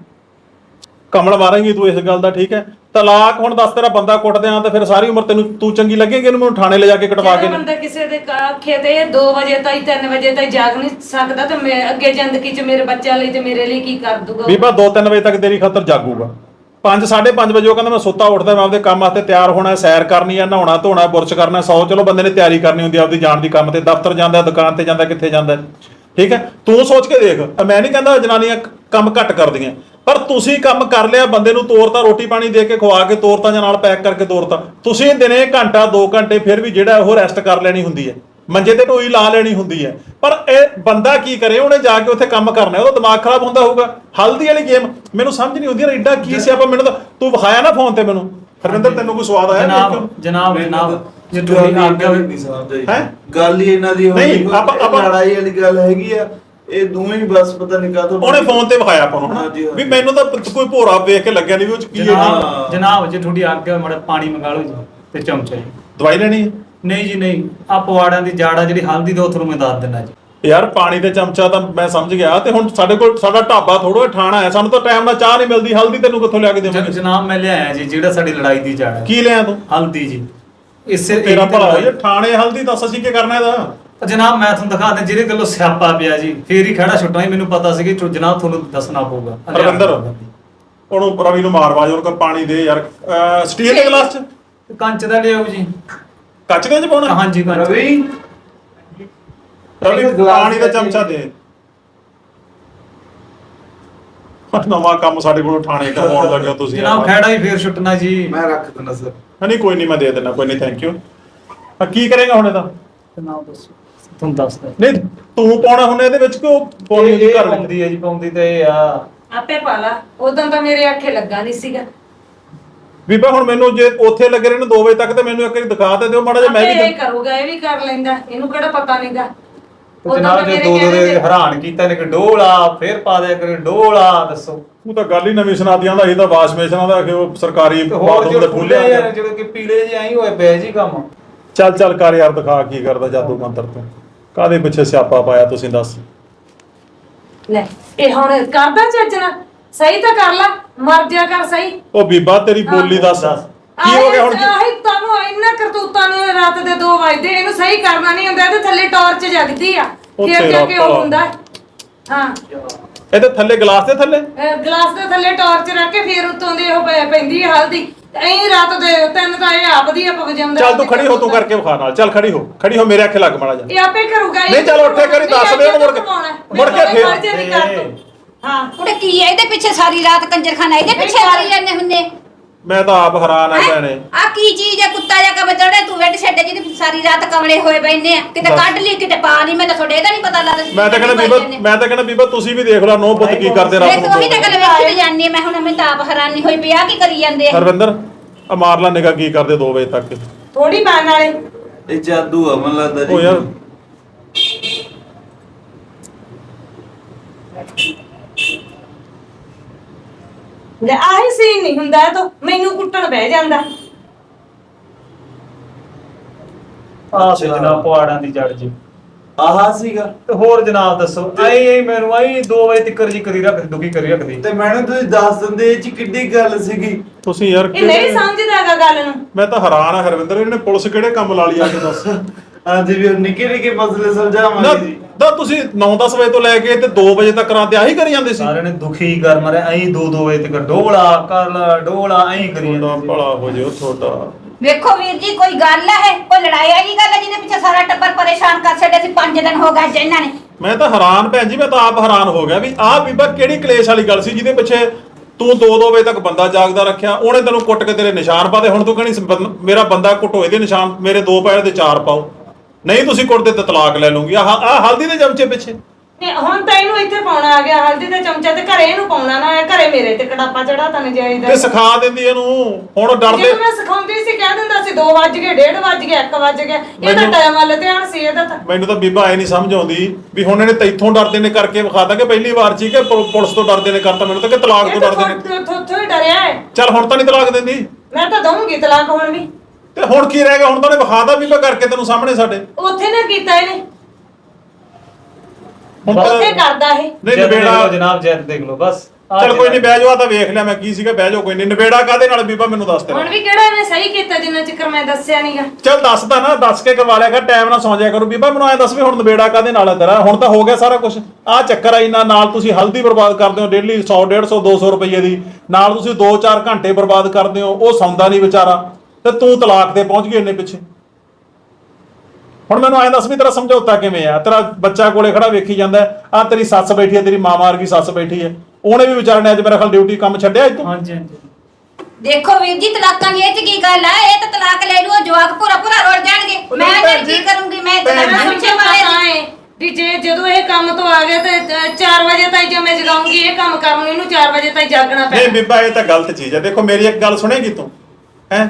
ਕਮਲ ਮਾਰਾਂਗੀ ਤੂੰ ਇਸ ਗੱਲ ਦਾ ਠੀਕ ਹੈ। ਤਲਾਕ ਹੁਣ ਦੱਸ ਤੇਰਾ ਬੰਦਾ ਕੁੱਟਦੇ ਆਂ ਤੇ ਫਿਰ ਸਾਰੀ ਉਮਰ ਤੈਨੂੰ ਤੂੰ ਚੰਗੀ ਲੱਗੇਗੀ ਇਹਨੂੰ ਮੈਨੂੰ ਥਾਣੇ ਲੈ ਜਾ ਕੇ ਕਟਵਾ ਕੇ ਜਦੋਂ ਬੰਦਾ ਕਿਸੇ ਦੇ ਆਖੇ ਤੇ 2 ਵਜੇ ਤਾਈਂ 3 ਵਜੇ ਤਾਈਂ ਜਾਗ ਨਹੀਂ ਸਕਦਾ ਤੇ ਮੈਂ ਅੱਗੇ ਜ਼ਿੰਦਗੀ 'ਚ ਮੇਰੇ ਬੱਚਿਆਂ ਲਈ ਤੇ ਮੇਰੇ ਲਈ ਕੀ ਕਰ ਦੂਗਾ? ਬੀਬਾ 2-3 ਵਜੇ ਤੱਕ ਤੇਰੀ ਖਾਤਰ ਜਾਗੂਗਾ 5 ਵਜੇ ਉਹ ਕਹਿੰਦਾ ਮੈਂ ਸੁੱਤਾ ਉੱਠਦਾ ਮੈਂ ਆਪਦੇ ਕੰਮ ਵਾਸਤੇ ਤਿਆਰ ਹੋਣਾ ਸੈਰ ਕਰਨੀ ਆ ਨਹਾਉਣਾ ਧੋਣਾ ਬੁਰਸ਼ ਕਰਨਾ ਸੌ ਚਲੋ ਬੰਦੇ ਨੇ ਤਿਆਰੀ ਕਰਨੀ ਹੁੰਦੀ ਆ ਆਪਦੀ ਜਾਣ ਦੀ ਕੰਮ ਤੇ ਦਫ਼ਤਰ ਜਾਂਦਾ ਦੁਕਾਨ ਤੇ ਜਾਂਦਾ ਕਿੱਥੇ ਜਾਂਦਾ ਠੀਕ ਹੈ? ਤੂੰ ਸੋਚ ਕੇ ਦੇਖ। ਮੈਂ ਨਹੀਂ ਕਹਿੰਦਾ ਜਨਾਨੀਆਂ ਕੰਮ ਘੱਟ ਕਰਦੀਆਂ। ਪਰ ਤੁਸੀਂ ਕੰਮ ਕਰ ਲਿਆ ਬੰਦੇ ਨੂੰ ਤੋਰਤਾ ਰੋਟੀ ਪਾਣੀ ਦੇ ਕੇ ਖਵਾ ਕੇ ਤੋਰਤਾ ਜਾਂ ਨਾਲ ਪੈਕ ਕਰਕੇ ਤੋਰਤਾ ਤੁਸੀਂ ਦਿਨੇ ਘੰਟਾ 2 ਘੰਟੇ ਫਿਰ ਵੀ ਜਿਹੜਾ ਉਹ ਰੈਸਟ ਕਰ ਲੈਣੀ ਹੁੰਦੀ ਹੈ। ਮੰਜੇ ਤੇ ਢੋਈ ਲਾ ਲੈਣੀ ਹੁੰਦੀ ਹੈ। ਪਰ ਇਹ ਬੰਦਾ ਕੀ ਕਰੇ? ਉਹਨੇ ਜਾ ਕੇ ਉੱਥੇ ਕੰਮ ਕਰਨਾ ਉਹਦਾ ਦਿਮਾਗ ਖਰਾਬ ਹੁੰਦਾ ਹੋਊਗਾ। ਹਲਦੀ ਵਾਲੀ ਗੇਮ ਮੈਨੂੰ ਸਮਝ ਨਹੀਂ ਆਉਂਦੀ ਯਾਰ ਐਡਾ ਕੀ ਸਿਆਪਾ ਮੈਨੂੰ ਤਾਂ ਤੂੰ ਵਿਖਾਇਆ ਨਾ ਫੋਨ ਤੇ ਮੈਨੂੰ। ਹਰਵਿੰਦਰ ਤੈਨੂੰ ਕੋਈ ਸਵਾਦ ਆਇਆ? ਜਨਾਬ? ਜਨਾਬ ਜਨਾਬ ਜੇ ਗੱਲ ਤੁਹਾਡੀ ਹੀ ਆਗਿਆ ਨਹੀਂ ਸਮਝ ਆਈ ਹੈਂ? ਗੱਲ ਹੀ ਇਹਨਾਂ ਦੀ ਹੋਈ ਨਹੀਂ, ਕੋਈ ਆਪਾਂ- ਆਪਾਂ- ਲੜਾਈ ਵਾਲੀ ਗੱਲ ਹੈਗੀ ਆ। ਇਹ ਦੋਵੇਂ ਹੀ ਬਸ ਪਤਾ ਨਹੀਂ ਕਾਹਤੋਂ ਉਹਨੇ ਫੋਨ ਤੇ ਵਿਖਾਇਆ ਆਪਾਂ ਨੂੰ ਹਨਾ? ਹਾਂਜੀ। ਵੀ ਮੈਨੂੰ ਤਾਂ ਕੋਈ ਭੋਰਾ ਵੇਖ ਕੇ ਲੱਗਿਆ ਨਹੀਂ ਵੀ ਉਹ ਚ ਕੀ ਹੈ ਜਨਾਬ ਜਨਾਬ ਜੇ ਤੁਹਾਡੀ ਆਗਿਆ ਮੜਾ ਪਾਣੀ ਮੰਗਾ ਲਓ ਜੀ ਤੇ ਚਮਚਾ ਜੀ। ਦਵਾਈ ਲੈਣੀ ਹੈ? ਨਹੀਂ ਜੀ ਨਹੀਂ। ਆ ਪਵਾੜਾਂ ਦੀ ਜਾੜਾ ਜਿਹੜੀ ਹਲਦੀ ਦਾ ਉਹ ਤੁਹਾਨੂੰ ਮੈਂ ਦੱਸ ਦਿੰਦਾ ਜੀ। ਯਾਰ ਪਾਣੀ ਤੇ ਚਮਚਾ ਤਾਂ ਮੈਂ ਸਮਝ ਗਿਆ ਤੇ ਹੁਣ ਸਾਡੇ ਕੋਲ ਸਾਡਾ ਢਾਬਾ ਥੋੜੋ ਠਾਣਾ ਹੈ। ਸਾਨੂੰ ਤਾਂ ਟਾਈਮ ਨਾਲ ਚਾਹ ਨਹੀਂ ਮਿਲਦੀ। ਹਲਦੀ ਤੈਨੂੰ ਕਿੱਥੋਂ ਲਿਆ ਕੇ ਦੇਵਾਂਗੇ? ਜਨਾਬ ਮੈਂ ਲਿਆਇਆ ਜੀ ਜਿਹੜਾ ਸਾਡੀ ਲੜਾਈ ਦੀ ਜੜ ਹੈ ਕੀ ਲਿਆ ਤੂੰ? ਹਲਦੀ ਜੀ। ਇਸੇ ਤੇਰਾ ਭਲਾ ਹੋਇਆ ਠਾਣੇ ਹਲਦੀ ਦੱਸ ਅਸੀਂ ਕੀ ਕਰਨਾ ਇਹਦਾ? ਜਨਾਬ ਮੈਂ ਤੁਹਾਨੂੰ ਦਿਖਾ ਦਿਆਂ ਜਿਹਦੇ ਗੱਲੋਂ ਸਿਆਪਾ ਪਿਆ ਜੀ ਫੇਰ ਹੀ ਖੜਾ ਛੁੱਟਾਂ ਹੀ ਮੈਨੂੰ ਪਤਾ ਸੀ ਕਿ ਚੋ- ਜਨਾਬ ਤੁਹਾਨੂੰ ਦੱਸਣਾ ਪਊਗਾ। ਹਰਵਿੰਦਰ ਉਹਨੂੰ ਰਵੀ ਨੂੰ ਮਾਰ ਵਾਜ ਉਹਨੂੰ ਪਾਣੀ ਦੇ ਯਾਰ। ਅਹ, ਸਟੀਲ ਦੇ ਗਲਾਸ ਚ? ਕੰਚ ਦਾ ਲਿਆਓ ਜੀ। ਕੱਚ ਦੇ ਚ ਪਾਉਣਾ? ਹਾਂਜੀ ਕੰਚ। ਰਵੀ। ਰਵੀ ਇੱਕ ਗਲਾਸ ਪਾਣੀ ਦਾ ਦੇ ਚਮਚਾ ਦੇ। ਨਵਾਂ ਕੰਮ ਸਾਡੇ ਕੋਲੋਂ ਠਾਣੇ ਕਰਵਾਉਣ ਲੱਗੇ ਹੋ ਤੁਸੀਂ ਜਨਾਬ ਖੜਾ ਹੀ ਫੇਰ ਛੁੱਟਣਾ ਜੀ। ਮੈਂ ਰੱਖ ਦਿੰਦਾ ਸਰ। ਨਹੀਂ ਕੋਈ ਨਹੀਂ ਮੈਂ ਦੇ ਦਿੰਦਾ ਕੋਈ ਨਹੀਂ ਥੈਂਕ ਯੂ ਕੀ ਕਰੇਗਾ ਹੁਣ ਇਹਦਾ ਜਨਾਬ ਦੱਸੋ। ਤੁਹਾਨੂੰ ਦੱਸਦਾ ਨਹੀਂ ਤੂੰ ਪਾਉਣਾ ਹੁਣ ਇਹਦੇ ਵਿੱਚ ਕਿ ਉਹ ਪਾਉਣੀ ਉਹਦੀ ਘਰ ਪਾਉਂਦੀ ਹੈ ਜੀ ਪਾਉਂਦੀ ਤੇ ਇਹ ਆ। ਆਪੇ ਪਾ ਲਾ। ਉਦੋਂ ਤਾਂ ਮੇਰੇ ਆਖੇ ਲੱਗਾ ਨਹੀਂ ਸੀਗਾ। ਬੀਬਾ ਹੁਣ ਮੈਨੂੰ ਜੇ ਉੱਥੇ ਲੱਗੇ ਰਹੇ ਨੇ 2 ਵਜੇ ਤੱਕ ਤੇ ਮੈਨੂੰ ਇੱਕ ਵਾਰੀ ਦਿਖਾ ਤੇ ਦਿਓ ਮਾੜਾ ਜਿਹਾ ਮੈਂ ਆਪੇ ਵੀ ਇਹ ਕਰੂਗਾ ਇਹ ਵੀ ਕਰ ਲੈਂਦਾ। ਇਹਨੂੰ ਕਿਹੜਾ ਪਤਾ ਨਹੀਂਗਾ। ਤੇ ਜਨਾਬ ਜੇ ਦੋ ਦੋ ਦੇ ਹੈਰਾਨ ਕੀਤਾ ਨੇ ਕਿ ਡੋਲਾ ਫੇਰ ਪਾ ਦਿਆ ਕਰੇ ਡੋਲਾ ਦੱਸੋ। ਉਹ ਤਾਂ ਗੱਲ ਹੀ ਨਵੀਂ ਸੁਣਾਤੀ ਆਂਦਾ ਇਹ ਤਾਂ ਵਾਸ਼ਮੇਸ਼ਨਾਂ ਦਾ ਕਿ ਉਹ ਸਰਕਾਰੀ ਤੇ ਹੋਰ ਬਾਥਰੂਮ ਦੇ ਜਿਹੜੇ ਫੁੱਲੇ ਫੁੱਲੇ ਯਾਰ ਜਿਹੜੇ ਕਿ ਪੀਲੇ ਜਿਹੇ ਆਈ ਹੋਏ ਪਏ ਜੀ ਕੰਮ। ਚੱਲ ਚੱਲ ਕਰ ਯਾਰ ਦਿਖਾ ਕੀ ਕਰਦਾ ਜਾਦੂ ਮੰਤਰ ਤੂੰ। ਕਾਦੇ ਪਿੱਛੇ ਸਿਆਪਾ ਪਾਇਆ ਤੁਸੀਂ ਦੱਸ। ਲੈ ਇਹ ਹੁਣ ਕਰਦਾ ਚੱਜਣਾ ਸਹੀ ਤਾਂ ਕਰ ਲਾ ਮਰ ਜਾ ਕਰ ਸਹੀ। ਉਹ ਬੀਬਾ ਤੇਰੀ ਬੋਲੀ ਦੱਸ। ਕੀ ਹੋ ਗਿਆ ਹੁਣ ਕੀ- ਆਹੀ ਤੁਹਾਨੂੰ ਇੰਨਾ ਕਰਤੂਤਾਂ ਨੂੰ ਰਾਤ ਦੇ 2 ਵਜੇ ਇਹਨੂੰ ਸਹੀ ਕਰਨਾ ਨਹੀਂ ਹੁੰਦਾ ਇਹਦੇ ਥੱਲੇ ਟਾਰਚ ਜਗਦੀ ਆ। ਉਹ ਫਿਰ ਤੇਰਾ ਜਾ ਕੇ ਉਹ ਭਲਾ। ਹੁੰਦਾ। ਹਾਂ। ਇਹਦੇ ਥੱਲੇ ਗਲਾਸ ਦੇ ਥੱਲੇ? ਅਹ ਗਲਾਸ ਦੇ ਥੱਲੇ ਟਾਰਚ ਰੱਖ ਕੇ ਫਿਰ ਉੱਤੋਂ ਦੀ ਉਹ ਪੈ- ਪੈਂਦੀ ਹੈ ਹਲਦੀ। ਐਂ ਰਾਤ ਦੇ ਤਿੰਨ ਤਾਂ ਇਹ ਆਪ ਦੀ ਆਪ ਵਜਾਉਂਦਾ ਚੱਲ ਤੂੰ ਖੜੀ ਹੋ ਤੂੰ ਕਰਕੇ ਵਿਖਾ ਨਾਲ। ਚੱਲ ਖੜੀ ਹੋ ਖੜੀ ਹੋ ਮੇਰੇ ਅੱਖੇ ਲੱਗ ਮਾੜਾ ਜਾ ਇਹ ਆਪੇ ਕਰੂਗਾ ਇਹ ਨਹੀਂ, ਚੱਲ ਉੱਠ ਕੇ ਕਰੀ, ਦੱਸ ਦੇ ਉਹਨੂੰ ਮੁੜ ਕੇ। ਕਮਾਉਣਾ ਹੈ। ਮੁੜ ਕੇ ਨਹੀਂ, ਫਿਰ। ਮਰ ਜਾ ਨਹੀਂ ਕਰ ਤੂੰ ਹਾਂ। ਕੁੜੇ ਕੀ ਹੈ ਇਹਦੇ ਪਿੱਛੇ ਸਾਰੀ ਰਾਤ ਕੰਜਰਖਾਨਾ ਇਹਦੇ ਪਿੱਛੇ ਕਰੀ ਜਾਂਦੇ ਹੁੰਦੇ। ਮੈਂ ਤਾਂ ਆਪ ਹੈਰਾਨ ਆ ਭੈਣੇ। ਆ ਕੀ ਚੀਜ਼ ਹੈ ਕੁੱਤਾ ਜਾਂ ਕਬੇ ਚੜੇ ਤੂੰ ਵੇਟ ਛੱਡੇ ਜਿਹਦੇ ਸਾਰੀ ਰਾਤ ਕਮਲੇ ਹੋਏ ਬੈੰਦੇ ਆ। ਕਿਤੇ। ਕੱਢ ਲਈ ਕਿਤੇ ਪਾ ਲਈ ਮੈਨੂੰ ਤੁਹਾਡੇ ਇਹਦਾ ਨਹੀਂ ਪਤਾ ਲੱਗਦਾ ਮੈਂ ਤਾਂ ਕਹਿੰਦਾ ਬੀਬਾ ਮੈਂ ਤਾਂ ਕਹਿੰਦਾ ਬੀਬਾ ਤੁਸੀਂ ਵੀ ਦੇਖ ਲਓ ਨੋ ਪੁੱਤ ਕੀ ਕਰਦੇ ਰਾਤ ਨੂੰ ਉਹੀ ਤਾਂ ਗੱਲ ਵੇਖੀ ਜਾਂਦੀ ਮੈਂ ਹੁਣ ਮੈਂ ਤਾਂ ਆਪ ਹੈਰਾਨੀ ਹੋਈ ਪਿਆ ਕੀ ਕਰੀ ਜਾਂਦੇ ਆ? ਹਰਵਿੰਦਰ ਆ ਮਾਰ ਲਾ ਨਿਗਾ ਕੀ ਕਰਦੇ 2 ਵਜੇ ਤੱਕ? ਥੋੜੀ ਪਾਣ ਵਾਲੇ। ਇਹ ਜਾਦੂ ਆ ਮਨ ਲੱਗਦਾ ਜੀ। ਉਹ ਯਾਰ। ਲੈ ਆਹੀ ਸੀਨ ਨਹੀਂ ਹੁੰਦਾ ਤਾਂ ਮੈਨੂੰ ਕੁੱਟਣ ਬਹਿ ਜਾਂਦਾ। ਆਹ ਸੀ ਜਨਾਬ ਪਵਾੜਾਂ ਦੀ ਜੜ ਜੀ। ਆਹਾ ਸੀਗਾ। ਤੇ ਹੋਰ ਜਨਾਬ ਦੱਸੋ। ਆਈ ਆਈ ਮੈਨੂੰ ਆਈ 2 ਵਜੇ ਤੱਕ ਜੀ ਕਰੀ ਰੱਖ ਦੁਖੀ ਕਰੀ ਰੱਖਦੀ। ਤੇ ਮੈਨੂੰ ਤੁਸੀਂ ਦੱਸ ਦਿੰਦੇ ਇਹ ਚ ਕਿੱਡੀ ਗੱਲ ਸੀਗੀ। ਤੁਸੀਂ ਯਾਰ ਇਹ ਨਹੀਂ ਸਮਝਦਾਗਾ ਗੱਲ ਨੂੰ। ਮੈਂ ਤਾਂ ਹੈਰਾਨ ਆ ਹਰਵਿੰਦਰ ਇਹਨੇ ਪੁਲਿਸ ਕਿਹੜੇ ਕੰਮ ਲਾ ਲਈ ਆ ਕੇ ਦੱਸ। ਹਾਂਜੀ ਵੀ ਨਿੱਕੇ ਨਿੱਕੇ ਮਸਲੇ ਨਾ ਸੁਲਝਾਵਾਂਗੇ ਜੀ। ਨਾ ਤੁਸੀਂ 9-10 ਵਜੇ ਤੋਂ ਲੈ ਕੇ ਤੇ 2 ਵਜੇ ਤੱਕ ਰਾਤ ਆਹੀ ਕਰੀ ਜਾਂਦੇ ਸੀ? ਸਾਰਿਆਂ ਨੇ ਦੁਖੀ ਕਰ ਮਰੇ ਐਂ 2 2 ਵਜੇ ਤੱਕ ਡੋਲਾ ਕਰ ਲਾ ਡੋਲਾ ਐਂ ਕਰੀ ਤੁਹਾਡਾ ਜਾਂਦੇ ਸੀ। ਭਲਾ ਹੋ ਜਿਓ ਤੁਹਾਡਾ। ਵੇਖੋ ਵੀਰ ਜੀ ਕੋਈ ਗੱਲ ਹੈ ਕੋਈ ਲੜਾਈ ਵਾਲੀ ਗੱਲ ਹੈ ਜਿਹਦੇ ਪਿੱਛੇ ਸਾਰਾ ਟੱਬਰ ਪਰੇਸ਼ਾਨ ਕਰ ਛੱਡੇ ਸੀ 5 ਦਿਨ ਹੋ ਗਏ ਇਹਨਾਂ ਨੇ। ਮੈਂ ਤਾਂ ਹੈਰਾਨ ਭੈਣ ਜੀ ਮੈਂ ਤਾਂ ਆਪ ਹੈਰਾਨ ਹੋ ਗਿਆ ਵੀ ਆਹ ਬੀਬਾ ਕਿਹੜੀ ਕਲੇਸ਼ ਵਾਲੀ ਗੱਲ ਸੀ ਜਿਹਦੇ ਪਿੱਛੇ ਤੂੰ 2-2 ਵਜੇ ਤੱਕ ਬੰਦਾ ਜਾਗਦਾ ਰੱਖਿਆ ਉਹਨੇ ਤੈਨੂੰ ਕੁੱਟ ਕੇ ਤੇਰੇ ਨਿਸ਼ਾਨ ਪਾਦੇ ਹੁਣ ਤੂੰ ਸੀ ਬੰਦ- ਮੇਰਾ ਬੰਦਾ ਕੁੱਟੋ ਇਹਦੇ ਨਿਸ਼ਾਨ ਮੇਰੇ ਦੋ ਪੈਰ ਦੇ ਚਾਰ ਪਾਓ। ਨਹੀਂ ਤੁਸੀਂ ਕੁੱਟਦੇ ਤੇ ਤਲਾਕ ਲੈ ਲੂੰਗੀ ਆਹ ਆਹ ਹਲਦੀ ਦੇ ਚਮਚੇ ਪਿੱਛੇ। ਨਹੀਂ ਹੁਣ ਤਾਂ ਇਹਨੂੰ ਇੱਥੇ ਪਾਉਣਾ ਆ ਗਿਆ ਹਲਦੀ ਦੇ ਚਮਚਾ ਤੇ ਘਰੇ ਇਹਨੂੰ ਪਾਉਣਾ ਨਾ ਹੋਇਆ ਘਰੇ ਮੇਰੇ ਤੇ ਕੜਾਪਾ ਚੜਾ ਤਾਂ ਨਜਾਇਜ਼। ਦਾ ਤੇ ਸਿਖਾ ਦਿੰਦੀ ਇਹਨੂੰ। ਹੁਣ ਡਰਦੇ ਜਦੋਂ ਮੈਂ ਸਿਖਾਉਂਦੀ ਸੀ ਕਹਿ ਦਿੰਦਾ ਸੀ 2 ਵਜ ਗਏ 1:30 ਵਜ ਗਏ 1 ਵਜ ਗਿਆ। ਇਹਦਾ ਮੈਨੂੰ- ਟਾਈਮ ਵੱਲ ਧਿਆਨ ਸੀ ਇਹਦਾ ਤਾਂ। ਮੈਨੂੰ ਤਾਂ ਬੀਬਾ ਐ ਨਹੀਂ ਸਮਝ ਆਉਂਦੀ ਵੀ ਹੁਣ ਇਹਨੇ ਤੈਥੋਂ ਡਰਦੇ ਨੇ ਕਰਕੇ ਵਿਖਾਤਾ ਕਿ ਪਹਿਲੀ ਵਾਰ ਚ ਹੀ ਕਿ ਪੁ- ਪੁਲਿਸ ਤੋਂ ਡਰਦੇ ਨੇ ਕਰਤਾ ਮੈਨੂੰ ਤਾਂ ਕਿ ਤਲਾਕ ਇਹ ਤੋਂ ਤਾਂ ਡਰਦੇ ਨੇ। ਥੋ- ਥੋ- ਥੋ ਹੀ ਡਰਿਆ ਹੈ। ਚੱਲ ਹੁਣ ਤਾਂ ਨਹੀਂ ਤਲਾਕ ਦਿੰਦੀ। ਮੈਂ ਤਾਂ ਦਊਂਗੀ ਤਲਾਕ ਹੁਣ ਵੀ। ਤੇ ਹੁਣ ਕੀ ਰਹਿ ਗਿਆ? ਹੁਣ ਤਾਂ ਉਹਨੇ ਵਿਖਾਤਾ ਬੀਬਾ ਕਰਕੇ ਤੈਨੂੰ ਸਾਹਮਣੇ ਸਾਡੇ। ਉੱਥੇ ਨਾ ਕੀਤਾ ਇਹਨੇ। ਹੁਣ ਤਾਂ ਉੱਥੇ ਕਰਦਾ ਇਹ। ਨਹੀਂ ਜਦ ਦੇਖ ਨਿਬੇੜਾ ਲਓ ਜਨਾਬ ਜਦ ਦੇਖ ਲਓ ਬਸ। ਆਹ ਚੱਲ ਕੋਈ। ਨਹੀਂ ਬਹਿ ਜਾਓ ਆ ਤਾਂ ਵੇਖ ਲਿਆ ਮੈਂ ਕੀ ਸੀਗਾ ਬਹਿ ਜਾਓ ਕੋਈ ਨਹੀਂ। ਨਿਬੇੜਾ ਕਾਦੇ ਨਾਲ ਬੀਬਾ ਮੈਨੂੰ ਦੱਸ ਹੁਣ ਵੀ ਕਿਹੜਾ ਇਹਨੇ ਸਹੀ ਕੀਤਾ ਜਿੰਨਾ ਚਿਕਰ ਮੈਂ ਦੱਸਿਆ ਨਹੀਂਗਾ ਚੱਲ ਦੱਸਦਾ ਨਾ ਦੱਸ ਕੇ ਕਰਵਾ ਲਿਆ ਕਰ ਟਾਈਮ ਨਾਲ ਸੌਂ ਜਾਇਆ ਕਰੋ। ਬੀਬਾ ਮੈਨੂੰ ਐ ਦੱਸ ਵੀ ਹੁਣ ਨਿਬੇੜਾ ਕਾਦੇ ਨਾਲ ਹੈ ਤੇਰਾ ਹੁਣ ਤਾਂ ਹੋ ਗਿਆ ਸਾਰਾ ਕੁਝ ਆ ਚੱਕਰ ਆ ਇੰਨਾ ਨਾਲ ਤੁਸੀਂ ਹਲਦੀ ਬਰਬਾਦ ਕਰਦੇ ਹੋ ਡੇਲੀ 100 150 200 ਰੁਪਏ ਦੀ। ਨਾਲ ਤੁਸੀਂ 2-4 ਘੰਟੇ ਬਰਬਾਦ ਕਰਦੇ ਹੋ ਉਹ ਸੌਂਦਾ ਨਹੀਂ ਵਿਚਾਰਾ। ਤੇ ਤੂੰ ਤਲਾਕ ਤੇ ਪਹੁੰਚ ਗਈ ਇੰਨੇ ਪਿੱਛੇ। ਹੁਣ ਮੈਨੂੰ ਐਂ ਦੱਸ ਵੀ ਤੇਰਾ ਸਮਝੌਤਾ ਕਿਵੇਂ ਆ? ਤੇਰਾ ਬੱਚਾ ਕੋਲੇ ਖੜਾ ਵੇਖੀ ਜਾਂਦਾ ਆ ਤੇਰੀ ਸੱਸ ਬੈਠੀ ਹੈ ਤੇਰੀ ਮਾਂ ਵਰਗੀ ਸੱਸ ਬੈਠੀ ਹੈ। ਉਹਨੇ ਵੀ ਵਿਚਾਰੇ ਨੇ ਅੱਜ ਮੇਰਾ ਖਿਆਲ ਡਿਊਟੀ ਕੰਮ ਛੱਡਿਆ ਅੱਜ ਤੋਂ ਹਾਂਜੀ ਹਾਂਜੀ। ਦੇਖੋ ਵੀਰ ਜੀ ਤਲਾਕਾਂ ਦੀ ਇਹ ਚ ਕੀ ਗੱਲ ਹੈ ਇਹ ਤਾਂ ਤਲਾਕ ਲੈ ਲੂ ਜਵਾਕ ਪੂਰਾ ਪੂਰਾ ਰੋੜ ਜਾਣਗੇ। ਮੈਂ ਨਹੀਂ ਫਿਰ ਕੀ ਜੀ, ਕਰੂੰਗੀ? ਮੈਂ ਜੀ, ਪਿੱਛੇ ਮਾਰੇ ਪਤਾ ਹੈ ਵੀ ਜੇ ਜਦੋਂ ਇਹ ਕੰਮ ਤੋਂ ਆ ਗਿਆ ਤੇ 4 ਵਜੇ ਤਾਈਂ ਜੇ ਮੈਂ ਜਗਾਉਂਗੀ ਇਹ ਕੰਮ ਕਰਨ ਨੂੰ ਇਹਨੂੰ 4 ਵਜੇ ਤਾਈਂ ਜਾਗਣਾ ਨਹੀਂ ਪੈਣਾ ਬੀਬਾ ਇਹ ਤਾਂ ਗਲਤ ਚੀਜ਼ ਹੈ। ਦੇਖੋ ਮੇਰੀ ਇੱਕ ਗੱਲ ਸੁਣੇਗੀ ਤੂੰ? ਹੈ?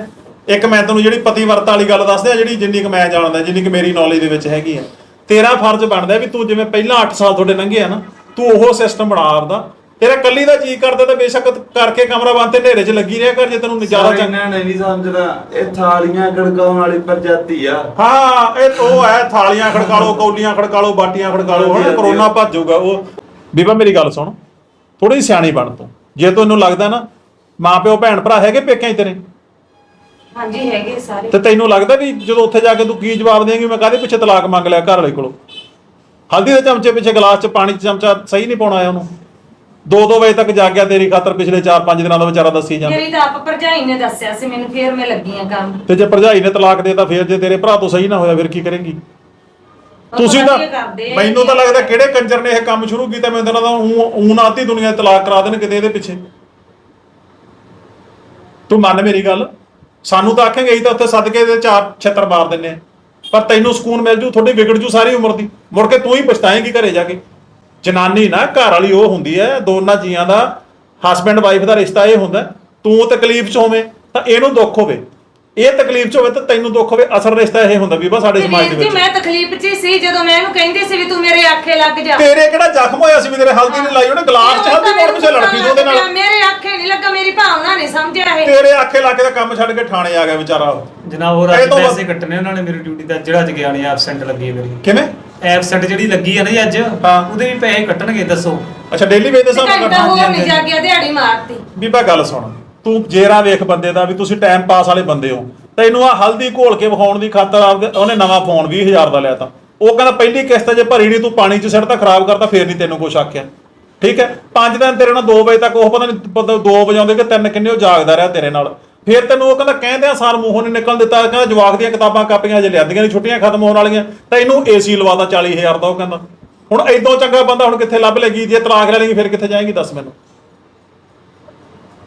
ਇੱਕ ਮੈਂ ਤੈਨੂੰ ਜਿਹੜੀ ਪਤੀਵਰਤ ਵਾਲੀ ਗੱਲ ਦੱਸਦੇ ਆ ਜਿਹੜੀ ਜਿੰਨੀ ਕੁ ਮੈਂ ਜਾਣਦਾ ਜਿੰਨੀ ਕੁ ਮੇਰੀ ਨੌਲੇਜ ਦੇ ਵਿੱਚ ਹੈਗੀ ਆ। ਤੇਰਾ ਫਰਜ਼ ਬਣਦਾ ਵੀ ਤੂੰ ਜਿਵੇਂ ਪਹਿਲਾਂ 8 ਸਾਲ ਤੁਹਾਡੇ ਲੰਘੇ ਆ ਨਾ ਤੂੰ ਉਹ ਸਿਸਟਮ ਬਣਾ ਆਪਦਾ। ਤੇਰਾ ਕੱਲੀ ਦਾ ਜੀ ਕਰਦਾ ਤਾਂ ਬੇਸ਼ੱਕ ਕਰਕੇ ਕਮਰਾ ਬੰਦ ਤੇ ਹਨੇਰੇ 'ਚ ਲੱਗੀ ਰਿਹਾ ਕਰ ਜੇ ਤੈਨੂੰ ਜ਼ਿਆਦਾ ਚੰਗਾ ਇਹਨਾਂ ਨੇ ਨਹੀਂ ਸਮਝਣਾ ਇਹ ਥਾਲੀਆਂ ਗੜਕਾਉਣ ਵਾਲੀ ਪ੍ਰਜਾਤੀ ਆ। ਹਾਂ ਇਹ ਉਹ ਹੈ ਥਾਲੀਆਂ ਖੜਕਾ ਲਓ ਕੌਲੀਆਂ ਖੜਕਾ ਲਓ ਬਾਟੀਆਂ ਖੜਕਾ ਲਓ ਹਾਂਜੀ, ਹੁਣ। ਕਰੋਨਾ ਭੱਜੂਗਾ ਉਹ। ਬੀਬਾ ਮੇਰੀ ਗੱਲ ਸੁਣ ਥੋੜੀ ਸਿਆਣੀ ਬਣ ਤੂੰ। ਜੇ ਤੈਨੂੰ ਲੱਗਦਾ ਨਾ ਮਾਂ ਪਿਓ ਭੈਣ ਭਰਾ ਹੈਗੇ ਪੇਕਿਆਂ 'ਚ ਤੇਰੇ? ਹਾਂਜੀ ਹੈਗੇ ਸਾਰੇ। ਤੇ ਤੈਨੂੰ ਲੱਗਦਾ ਵੀ ਜਦੋਂ ਉੱਥੇ ਜਾ ਕੇ ਤੂੰ ਕੀ ਜਵਾਬ ਦੇਂਗੀ ਮੈਂ ਕਾਹਦੇ ਪਿੱਛੇ ਤਲਾਕ ਮੰਗ ਲਿਆ ਘਰ ਵਾਲੇ ਕੋਲੋਂ? ਹਲਦੀ ਦੇ ਚਮਚੇ ਪਿੱਛੇ ਗਲਾਸ 'ਚ ਪਾਣੀ 'ਚ ਚਮਚਾ ਸਹੀ ਨਹੀਂ ਪਾਉਣਾ ਆਇਆ ਉਹਨੂੰ। 2-2 ਵਜੇ ਤੱਕ ਜਾਗਿਆ ਤੇਰੀ ਖਾਤਰ ਪਿਛਲੇ 4-5 ਦਿਨਾਂ ਦਾ ਵਿਚਾਰਾ ਦੱਸੀ ਜਾਂਦਾ। ਮੇਰੀ ਤਾਂ ਆਪ ਭਰਜਾਈ ਨੇ ਦੱਸਿਆ ਸੀ ਮੈਨੂੰ ਫੇਰ ਮੈਂ ਲੱਗੀ ਆ ਕੰਮ। ਤੇ ਜੇ ਭਰਜਾਈ ਨੇ ਤਲਾਕ ਦੇਤਾ ਫਿਰ ਜੇ ਤੇਰੇ ਭਰਾ ਤੋਂ ਸਹੀ ਨਾ ਹੋਇਆ ਫਿਰ ਕੀ ਕਰੇਂਗੀ? ਉਹ ਤੁਸੀਂ ਤਾਂ ਵਧੀਆ ਕਰਦੇ ਆ। ਮੈਨੂੰ ਤਾਂ ਲੱਗਦਾ ਕਿਹੜੇ ਕੰਜਰ ਨੇ ਇਹ ਕੰਮ ਸ਼ੁਰੂ ਕੀਤਾ ਮੈਨੂੰ ਤਾਂ ਲੱਗਦਾ ਊਂ ਆਤੀ ਦੁਨੀਆ ਤਲਾਕ ਕਰਾ ਦੇਣ ਕਿਤੇ ਇਹਦੇ ਪਿੱਛੇ। ਤੂੰ ਮੰਨ ਮੇਰੀ ਗੱਲ। ਸਾਨੂੰ ਤਾਂ ਆਖੇਂਗੇ ਅਸੀਂ ਤਾਂ ਉੱਥੇ ਸਦਕੇ ਦੇ ਚਾਰ ਛੱਤਰ ਮਾਰ ਦਿੰਨੇ ਆ ਪਰ ਤੈਨੂੰ ਸਕੂਨ ਮਿਲ ਜੂ, ਤੁਹਾਡੀ ਵਿਗੜ ਜੂ ਸਾਰੀ ਉਮਰ ਦੀ। ਮੁੜ ਕੇ ਤੂੰ ਹੀ ਪਛਤਾਏਂਗੀ ਘਰੇ ਜਾ ਕੇ। ਜਨਾਨੀ ਨਾ, ਘਰ ਵਾਲੀ ਉਹ ਹੁੰਦੀ ਹੈ, ਦੋਨਾਂ ਜੀਆਂ ਦਾ ਹਸਬੈਂਡ ਵਾਈਫ ਦਾ ਰਿਸ਼ਤਾ ਇਹ ਹੁੰਦਾ ਤੂੰ ਤਕਲੀਫ 'ਚ ਹੋਵੇਂ, ਤਾਂ ਇਹਨੂੰ ਦੁੱਖ ਹੋਵੇ। ਇਹ ਤਕਲੀਫ 'ਚ ਹੋਵੇ ਤਾਂ ਤੈਨੂੰ ਦੁੱਖ ਹੋਵੇ ਅਸਲ ਰਿਸ਼ਤਾ ਇਹ ਹੁੰਦਾ ਵੀ ਬਸ ਸਾਡੇ ਸਮਾਜ ਦੇ ਜੀ ਵਿੱਚ। ਮੈਂ ਤਕਲੀਫ 'ਚ ਹੀ ਸੀ ਜਦੋਂ ਮੈਂ ਇਹਨੂੰ ਕਹਿੰਦੀ ਸੀ ਵੀ ਤੂੰ ਮੇਰੇ ਆਖੇ ਲੱਗ ਜਾ। ਤੇਰੇ ਕਿਹੜਾ ਜ਼ਖਮ ਹੋਇਆ ਸੀ ਵੀ ਤੇਰੇ ਹਲਦੀ ਨਹੀਂ ਲਾਈ? ਉਹਨੇ ਗਲਾਸ 'ਚ ਹਲਦੀ ਪਾਉਣ ਪਿੱਛੇ ਲੜ ਪਈ ਉਹਦੇ ਨਾਲ। ਮੇਰੇ ਆਖੇ ਨਹੀਂ ਲੱਗਾ ਮੇਰੀ ਭਾਵਨਾ ਨਹੀਂ ਸਮਝਿਆ ਇਹ। ਤੇਰੇ ਆਖੇ ਲਾ ਕੇ ਤਾਂ ਕੰਮ ਛੱਡ ਕੇ ਥਾਣੇ ਆ ਗਿਆ ਵਿਚਾਰਾ ਉਹ। ਜਨਾਬ ਹੋਰ ਇਹ ਅੱਜ ਤੋਂ ਪੈਸੇ ਕੱਟਨੇ ਉਹਨਾਂ ਨੇ ਮੇਰੀ ਡਿਊਟੀ ਦਾ ਜਿਹੜਾ ਅੱਜ ਗਿਆ ਨਹੀਂ ਐਬਸੈਂਟ ਲੱਗੀ ਹੈ ਮੇਰੀ। ਕਿਵੇਂ? ਐਬਸੈਂਟ ਜਿਹੜੀ ਲੱਗੀ ਹੈ ਨਾ ਜੀ ਅੱਜ ਹਾਂ। ਉਹਦੇ ਵੀ ਪੈਸੇ ਕੱਟਣਗੇ ਦੱਸੋ। ਅੱਛਾ ਡੇਲੀ ਵੇਜ ਦੇ ਹਿਸਾਬ ਨਾਲ ਘੰਟਾ ਕਰਨਾ ਹੋਰ ਨਹੀਂ ਜਾਗਿਆ ਦਿਹਾੜੀ ਮਾਰਤੀ। ਬੀਬਾ ਗੱਲ ਸੁਣ। ਤੂੰ ਜੇਰਾ ਵੇਖ ਬੰਦੇ ਦਾ ਵੀ ਤੁਸੀਂ ਟਾਈਮ ਪਾਸ ਵਾਲੇ ਬੰਦੇ ਹੋ। ਤੈਨੂੰ ਆ ਹਲਦੀ ਘੋਲ ਕੇ ਵਿਖਾਉਣ ਦੀ ਖਾਤਰ ਆਪਦੇ ਉਹਨੇ ਨਵਾਂ ਫੋਨ 20000 ਦਾ ਲਿਆ ਤਾਂ ਉਹ ਕਹਿੰਦਾ ਪਹਿਲੀ ਕਿਸ਼ਤ ਜੇ ਭਰੀ ਨਹੀਂ ਤੂੰ ਪਾਣੀ 'ਚ ਸਿੱਟਦਾ ਖਰਾਬ ਕਰਤਾ ਫੇਰ ਨਹੀਂ ਤੈਨੂੰ ਕੁਛ ਆਖਿਆ। ਠੀਕ ਹੈ? ਪੰਜ ਦਿਨ ਤੇਰੇ ਨਾਲ 2 ਵਜੇ ਤੱਕ ਉਹ ਪਤਾ ਨਹੀਂ 2 ਵਜੇ ਆਉਂਦੇ ਕਿ ਤਿੰਨ ਕਿੰਨੇ ਉਹ ਜਾਗਦਾ ਰਿਹਾ ਤੇਰੇ ਨਾਲ। ਫੇਰ ਤੈਨੂੰ ਉਹ ਕਹਿੰਦਾ ਕਹਿੰਦੇ ਆ ਸਾਰ ਮੂੰਹੋਂ ਨਹੀਂ ਨਿਕਲ ਦਿੱਤਾ, ਕਹਿੰਦਾ ਜਵਾਕ ਦੀਆਂ ਕਿਤਾਬਾਂ ਕਾਪੀਆਂ ਜੇ ਲਿਆਂਦੀਆਂ ਨਹੀਂ ਛੁੱਟੀਆਂ ਖਤਮ ਹੋਣ ਵਾਲੀਆਂ। ਤਾਂ ਇਹਨੂੰ ਏਸੀ ਲਵਾਦਾ 40000 ਦਾ ਉਹ ਕਹਿੰਦਾ। ਹੁਣ ਐਦੋਂ ਚੰਗਾ ਬੰਦਾ ਹੁਣ ਕਿੱਥੇ ਲੱਭ ਲੇਗੀ? ਜੇ ਤਲਾਕ ਲੈ ਲੇਗੀ, ਫਿਰ ਕਿੱਥੇ ਜਾਏਗੀ? ਦੱਸ ਮੈਨੂੰ।